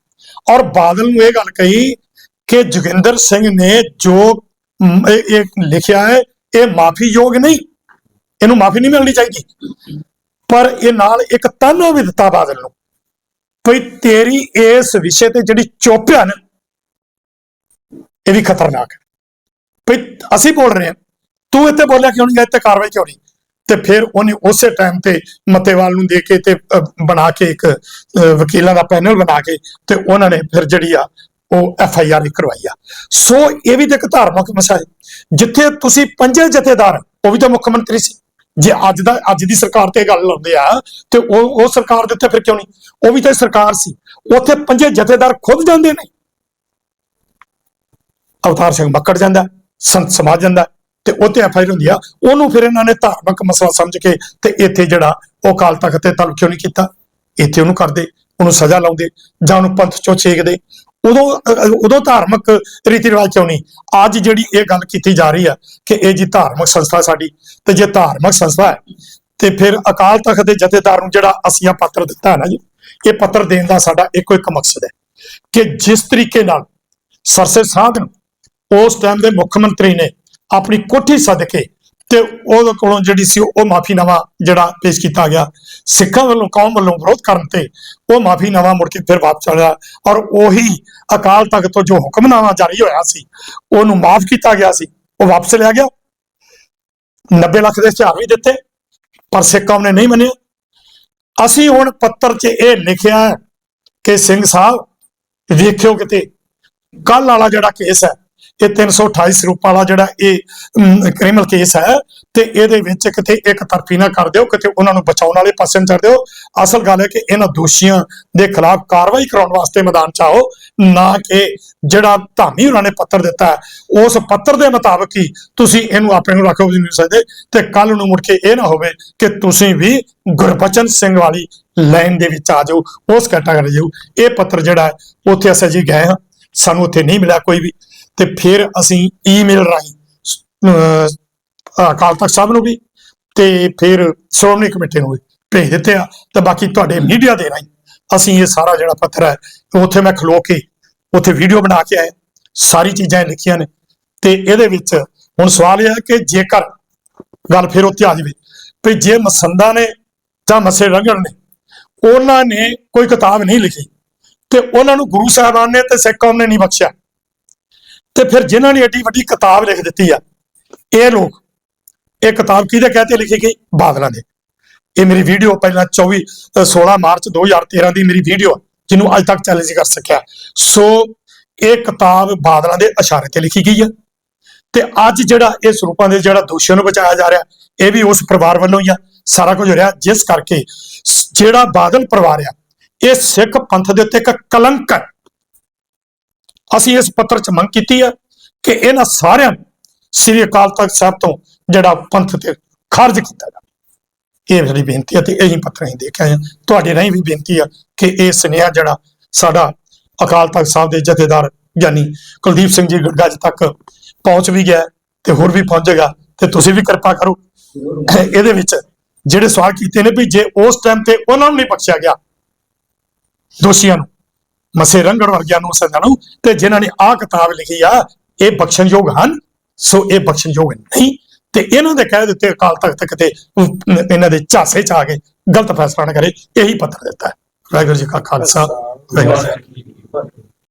ਔਰ ਬਾਦਲ ਨੂੰ ਇਹ ਗੱਲ ਕਹੀ ਕਿ ਜੋਗਿੰਦਰ ਸਿੰਘ ਨੇ ਜੋ ਇਹ ਲਿਖਿਆ ਹੈ, ਇਹ ਮਾਫੀਯੋਗ ਨਹੀਂ। ਇਹਨੂੰ ਮਾਫੀ ਨਹੀਂ ਮਿਲਣੀ ਚਾਹੀਦੀ। ਪਰ ਇਹ ਨਾਲ ਇੱਕ ਤਾਨਾ ਵੀ ਦਿੱਤਾ ਬਾਦਲ ਨੂੰ ਭਈ ਤੇਰੀ ਇਸ ਵਿਸ਼ੇ ਤੇ ਜਿਹੜੀ ਚੋਪਿਆ ਨਾ, ਇਹ ਵੀ ਖਤਰਨਾਕ ਹੈ। ਭਈ ਅਸੀਂ ਬੋਲ ਰਹੇ ਹਾਂ ਤੂੰ ਇੱਥੇ ਬੋਲਿਆ ਕਿਉਂ ਨਹੀਂ? ਇੱਥੇ ਕਾਰਵਾਈ ਕਿਉਂ ਨਹੀਂ? ਤੇ ਫਿਰ ਉਹਨੇ ਉਸੇ ਟਾਈਮ ਤੇ ਮਤੇਵਾਲ ਨੂੰ ਦੇ ਕੇ ਤੇ ਬਣਾ ਕੇ ਇੱਕ ਵਕੀਲਾਂ ਦਾ ਪੈਨਲ ਬਣਾ ਕੇ ਤੇ ਉਹਨਾਂ ਨੇ ਫਿਰ ਜਿਹੜੀ ਆ, ਉਹ ਐਫ ਆਈ ਆਰ ਵੀ ਕਰਵਾਈ ਆ। ਸੋ ਇਹ ਵੀ ਤਾਂ ਇੱਕ ਧਾਰਮਿਕ ਮਸਲਾ ਹੈ। ਜਿੱਥੇ ਤੁਸੀਂ ਪੰਜੇ ਜਥੇਦਾਰ, ਉਹ ਵੀ ਤਾਂ ਮੁੱਖ ਮੰਤਰੀ ਸੀ। ਜੇ ਅੱਜ ਦਾ, ਅੱਜ ਦੀ ਸਰਕਾਰ ਤੇ ਇਹ ਗੱਲ ਲਾਉਂਦੇ ਆ, ਤੇ ਉਹ ਉਹ ਸਰਕਾਰ ਦੇ ਉੱਤੇ ਫਿਰ ਕਿਉਂ ਨਹੀਂ? ਉਹ ਵੀ ਤਾਂ ਸਰਕਾਰ ਸੀ। ਉੱਥੇ ਪੰਜੇ ਜਥੇਦਾਰ ਖੁਦ ਜਾਂਦੇ ਨੇ। ਅਵਤਾਰ ਸਿੰਘ ਮੱਕੜ ਜਾਂਦਾ, ਸੰਤ ਸਮਾਜ ਜਾਂਦਾ ਤੇ ਉਹ ਉੱਤੇ ਐਫ ਆਈ ਆਰ ਹੁੰਦੀ ਆ। ਉਹਨੂੰ ਫਿਰ ਇਹਨਾਂ ਨੇ ਧਾਰਮਿਕ ਮਸਲਾ ਸਮਝ ਕੇ ਤੇ ਇੱਥੇ ਜਿਹੜਾ ਉਹ ਕਾਲ ਤਖਤ ਤੇ ਤਲਬ ਕਿਉਂ ਨਹੀਂ ਕੀਤਾ? ਇੱਥੇ ਉਹਨੂੰ ਕਰਦੇ, ਉਹਨੂੰ ਸਜ਼ਾ ਲਾਉਂਦੇ ਜਾਂ ਉਹਨੂੰ ਪੰਥ ਚੋਂ ਛੇਕਦੇ। ਉਦੋਂ ਉਦੋਂ ਧਾਰਮਿਕ ਰੀਤੀ ਰਿਵਾਜ ਕਿਉਂ ਨਹੀਂ? ਅੱਜ ਜਿਹੜੀ ਇਹ ਗੱਲ ਕੀਤੀ ਜਾ ਰਹੀ ਆ ਕਿ ਇਹ ਜੀ ਧਾਰਮਿਕ ਸੰਸਥਾ ਸਾਡੀ, ਤੇ ਜੇ ਧਾਰਮਿਕ ਸੰਸਥਾ ਹੈ, ਤੇ ਫਿਰ ਅਕਾਲ ਤਖਤ ਦੇ ਜਥੇਦਾਰ ਨੂੰ ਜਿਹੜਾ ਅਸੀਂ ਆ ਪੱਤਰ ਦਿੱਤਾ ਹੈ ਨਾ ਜੀ, ਇਹ ਪੱਤਰ ਦੇਣ ਦਾ ਸਾਡਾ ਇੱਕੋ ਇੱਕ ਮਕਸਦ ਹੈ ਕਿ ਜਿਸ ਤਰੀਕੇ ਨਾਲ ਸਰਸੇ ਸਾਧ ਨੂੰ ਉਸ ਟਾਈਮ ਦੇ ਮੁੱਖ ਮੰਤਰੀ ਨੇ ਆਪਣੀ ਕੋਠੀ ਸੱਦ ਕੇ ਤੇ ਉਹਦੇ ਕੋਲੋਂ ਜਿਹੜੀ ਸੀ ਉਹ ਮਾਫੀਨਾਮਾ ਜਿਹੜਾ ਪੇਸ਼ ਕੀਤਾ ਗਿਆ। ਸਿੱਖਾਂ ਵੱਲੋਂ, ਕੌਮ ਵੱਲੋਂ ਵਿਰੋਧ ਕਰਨ ਤੇ ਉਹ ਮਾਫੀਨਾਮਾ ਮੁੜ ਕੇ ਫਿਰ ਵਾਪਸ ਚੜਿਆ ਔਰ ਉਹੀ ਅਕਾਲ ਤਖਤ ਤੋਂ ਜੋ ਹੁਕਮਨਾਮਾ ਜਾਰੀ ਹੋਇਆ ਸੀ, ਉਹਨੂੰ ਮਾਫ ਕੀਤਾ ਗਿਆ ਸੀ, ਉਹ ਵਾਪਸ ਲਿਆ ਗਿਆ। 90 ਲੱਖ ਦੇ ਝਾੜ ਵੀ ਦਿੱਤੇ, ਪਰ ਸਿੱਖ ਕੌਮ ਨੇ ਨਹੀਂ ਮੰਨਿਆ। ਅਸੀਂ ਹੁਣ ਪੱਤਰ 'ਚ ਇਹ ਲਿਖਿਆ ਹੈ ਕਿ ਸਿੰਘ ਸਾਹਿਬ, ਵੇਖਿਓ ਕਿਤੇ ਕੱਲ ਵਾਲਾ ਜਿਹੜਾ ਕੇਸ ਹੈ ਇਹ 328 ਸਰੂਪਾਂ ਵਾਲਾ ਜਿਹੜਾ ਇਹ ਕ੍ਰਿਮੀਨਲ ਕੇਸ ਹੈ ਤੇ ਇਹਦੇ ਵਿੱਚ ਕਿਤੇ ਇੱਕ ਤਰਫੀ ਨਾ ਕਰ ਦਿਓ, ਕਿਤੇ ਉਹਨਾਂ ਨੂੰ ਬਚਾਉਣ ਵਾਲੇ ਪਾਸੇ ਨੂੰ ਚੜ ਦਿਓ। ਅਸਲ ਗੱਲ ਹੈ ਕਿ ਇਹਨਾਂ ਦੋਸ਼ੀਆਂ ਦੇ ਖਿਲਾਫ ਕਾਰਵਾਈ ਕਰਾਉਣ ਵਾਸਤੇ ਮੈਦਾਨ ਚ ਆਓ, ਨਾ ਕਿ ਜਿਹੜਾ ਧਾਮੀ ਉਹਨਾਂ ਨੇ ਪੱਤਰ ਦਿੱਤਾ ਹੈ। ਉਸ ਪੱਤਰ ਦੇ ਮੁਤਾਬਕ ਹੀ ਤੁਸੀਂ ਇਹਨੂੰ ਆਪਣੇ ਨੂੰ ਰੱਖੋ ਵੀ ਨਹੀਂ ਸਕਦੇ ਤੇ ਕੱਲ ਨੂੰ ਮੁੜ ਕੇ ਇਹ ਨਾ ਹੋਵੇ ਕਿ ਤੁਸੀਂ ਵੀ ਗੁਰਬਚਨ ਸਿੰਘ ਵਾਲੀ ਲਾਈਨ ਦੇ ਵਿੱਚ ਆ ਜਾਓ, ਉਸ ਕੈਟਾਗਰੀ ਜਾਓ। ਇਹ ਪੱਤਰ ਜਿਹੜਾ ਹੈ, ਉੱਥੇ ਅਸੀਂ ਜੀ ਗਏ ਹਾਂ। ਸਾਨੂੰ ਉੱਥੇ ਨਹੀਂ ਮਿਲਿਆ ਕੋਈ ਵੀ। ਤੇ ਫਿਰ ਅਸੀਂ ਈਮੇਲ ਰਾਹੀਂ ਅਕਾਲ ਤਖਤ ਸਾਹਿਬ ਨੂੰ ਵੀ ਤੇ ਫਿਰ ਸ਼੍ਰੋਮਣੀ ਕਮੇਟੀ ਨੂੰ ਵੀ ਭੇਜ ਦਿੱਤੇ ਆ ਤੇ ਬਾਕੀ ਤੁਹਾਡੇ ਮੀਡੀਆ ਦੇ ਰਾਹੀਂ ਅਸੀਂ ਇਹ ਸਾਰਾ ਜਿਹੜਾ ਪੱਤਰ ਹੈ, ਉੱਥੇ ਮੈਂ ਖਲੋ ਕੇ ਉੱਥੇ ਵੀਡੀਓ ਬਣਾ ਕੇ ਆਇਆ। ਸਾਰੀ ਚੀਜ਼ਾਂ ਲਿਖੀਆਂ ਨੇ ਤੇ ਇਹਦੇ ਵਿੱਚ ਹੁਣ ਸਵਾਲ ਇਹ ਹੈ ਕਿ ਜੇਕਰ ਗੱਲ ਫਿਰ ਉੱਥੇ ਆ ਜਾਵੇ ਵੀ ਜੇ ਮਸੰਦਾ ਨੇ ਜਾਂ ਮਸੇ ਰੰਗਣ ਨੇ, ਉਹਨਾਂ ਨੇ ਕੋਈ ਕਿਤਾਬ ਨਹੀਂ ਲਿਖੀ ਤੇ ਉਹਨਾਂ ਨੂੰ ਗੁਰੂ ਸਾਹਿਬਾਨ ਨੇ ਤੇ ਸਿੱਖ ਕੌਮ ਨੇ ਨਹੀਂ ਬਖਸ਼ਿਆ। ਤੇ ਫਿਰ ਜਿਨ੍ਹਾਂ ਨੇ ਏਡੀ ਵੱਡੀ ਕਿਤਾਬ ਲਿਖ ਦਿੱਤੀ ਆ ਇਹ ਲੋਕ ਇਹ ਕਿਤਾਬ ਕਿਹਦੇ ਕਹਤੇ ਲਿਖੀ ਗਈ? ਬਾਦਲਾਂ ਦੇ। ਇਹ ਮੇਰੀ ਵੀਡੀਓ ਪਹਿਲਾਂ 24 ਅ, 16 ਮਾਰਚ 2013 ਦੀ ਮੇਰੀ ਵੀਡੀਓ ਜਿਹਨੂੰ ਅੱਜ ਤੱਕ ਚੈਲੰਜ ਕਰ ਸਕਿਆ। ਸੋ ਇਹ ਕਿਤਾਬ ਬਾਦਲਾਂ ਦੇ ਇਸ਼ਾਰੇ ਤੇ ਲਿਖੀ ਗਈ ਆ। ਤੇ ਅੱਜ ਜਿਹੜਾ ਇਹ ਸਰੂਪਾਂ ਦੇ ਜਿਹੜਾ ਦੋਸ਼ੀਆਂ ਨੂੰ ਬਚਾਇਆ ਜਾ ਰਿਹਾ ਇਹ ਵੀ ਉਸ ਪਰਿਵਾਰ ਵੱਲੋਂ ਹੀ ਆ ਸਾਰਾ ਕੁਝ ਹੋ ਰਿਹਾ। ਜਿਸ ਕਰਕੇ ਜਿਹੜਾ ਬਾਦਲ ਪਰਿਵਾਰ ਆ ਇਹ ਸਿੱਖ ਪੰਥ ਦੇ ਉੱਤੇ ਇੱਕ ਕਲੰਕ ਹੈ ਅਸੀਂ ਇਸ ਪੱਤਰ 'ਚ ਮੰਗ ਕੀਤੀ ਹੈ ਕਿ ਇਹਨਾਂ ਸਾਰਿਆਂ ਨੂੰ ਸ੍ਰੀ ਅਕਾਲ ਤਖਤ ਸਾਹਿਬ ਤੋਂ ਜਿਹੜਾ ਪੰਥ ਤੇ ਖਾਰਜ ਕੀਤਾ ਜਾਵੇ। ਇਹ ਮੇਰੀ ਬੇਨਤੀ ਹੈ ਤੇ ਇਹੀ ਪੱਤਰ ਅਸੀਂ ਦੇ ਕੇ ਆਏ ਹਾਂ। ਤੁਹਾਡੇ ਰਾਹੀਂ ਵੀ ਬੇਨਤੀ ਹੈ ਕਿ ਇਹ ਸੁਨੇਹਾ ਜਿਹੜਾ ਸਾਡਾ ਅਕਾਲ ਤਖਤ ਸਾਹਿਬ ਦੇ ਜਥੇਦਾਰ ਗਿਆਨੀ ਕੁਲਦੀਪ ਸਿੰਘ ਜੀ ਗੱਜ ਤੱਕ ਪਹੁੰਚ ਵੀ ਗਿਆ ਤੇ ਹੋਰ ਵੀ ਪਹੁੰਚੇਗਾ ਤੇ ਤੁਸੀਂ ਵੀ ਕਿਰਪਾ ਕਰੋ। ਇਹਦੇ ਵਿੱਚ ਜਿਹੜੇ ਸਵਾਲ ਕੀਤੇ ਨੇ ਵੀ ਜੇ ਉਸ ਟਾਈਮ ਤੇ ਉਹਨਾਂ ਨੂੰ ਨਹੀਂ ਬਖਸ਼ਿਆ ਗਿਆ, ਦੋਸ਼ੀਆਂ ਨੂੰ ਮਸੇ ਰੰਗੜ ਵਰਗਿਆਂ ਨੂੰ ਸਜ਼ਾ ਤੇ ਜਿਨ੍ਹਾਂ ਨੇ ਆਹ ਕਿਤਾਬ ਲਿਖੀ ਆ, ਇਹ ਬਖਸ਼ਣਯੋਗ ਹਨ ਸੋ ਇਹ ਬਖਸ਼ਣਯੋਗ ਨਹੀਂ ਤੇ ਇਹਨਾਂ ਦੇ ਕਹਿ ਦਿੱਤੇ ਅਕਾਲ ਤਖਤ ਕਿਤੇ ਇਹਨਾਂ ਦੇ ਝਾਸੇ ਚ ਆ ਕੇ ਗਲਤ ਫੈਸਲਾ ਨਾ ਕਰੇ, ਇਹੀ ਪੱਤਰ ਦਿੱਤਾ ਹੈ ਵਾਹਿਗੁਰੂ ਜੀ ਕਾ ਖਾਲਸਾ, ਵਾਹਿਗੁਰੂ ਜੀ ਕੀ ਫਤਿਹ।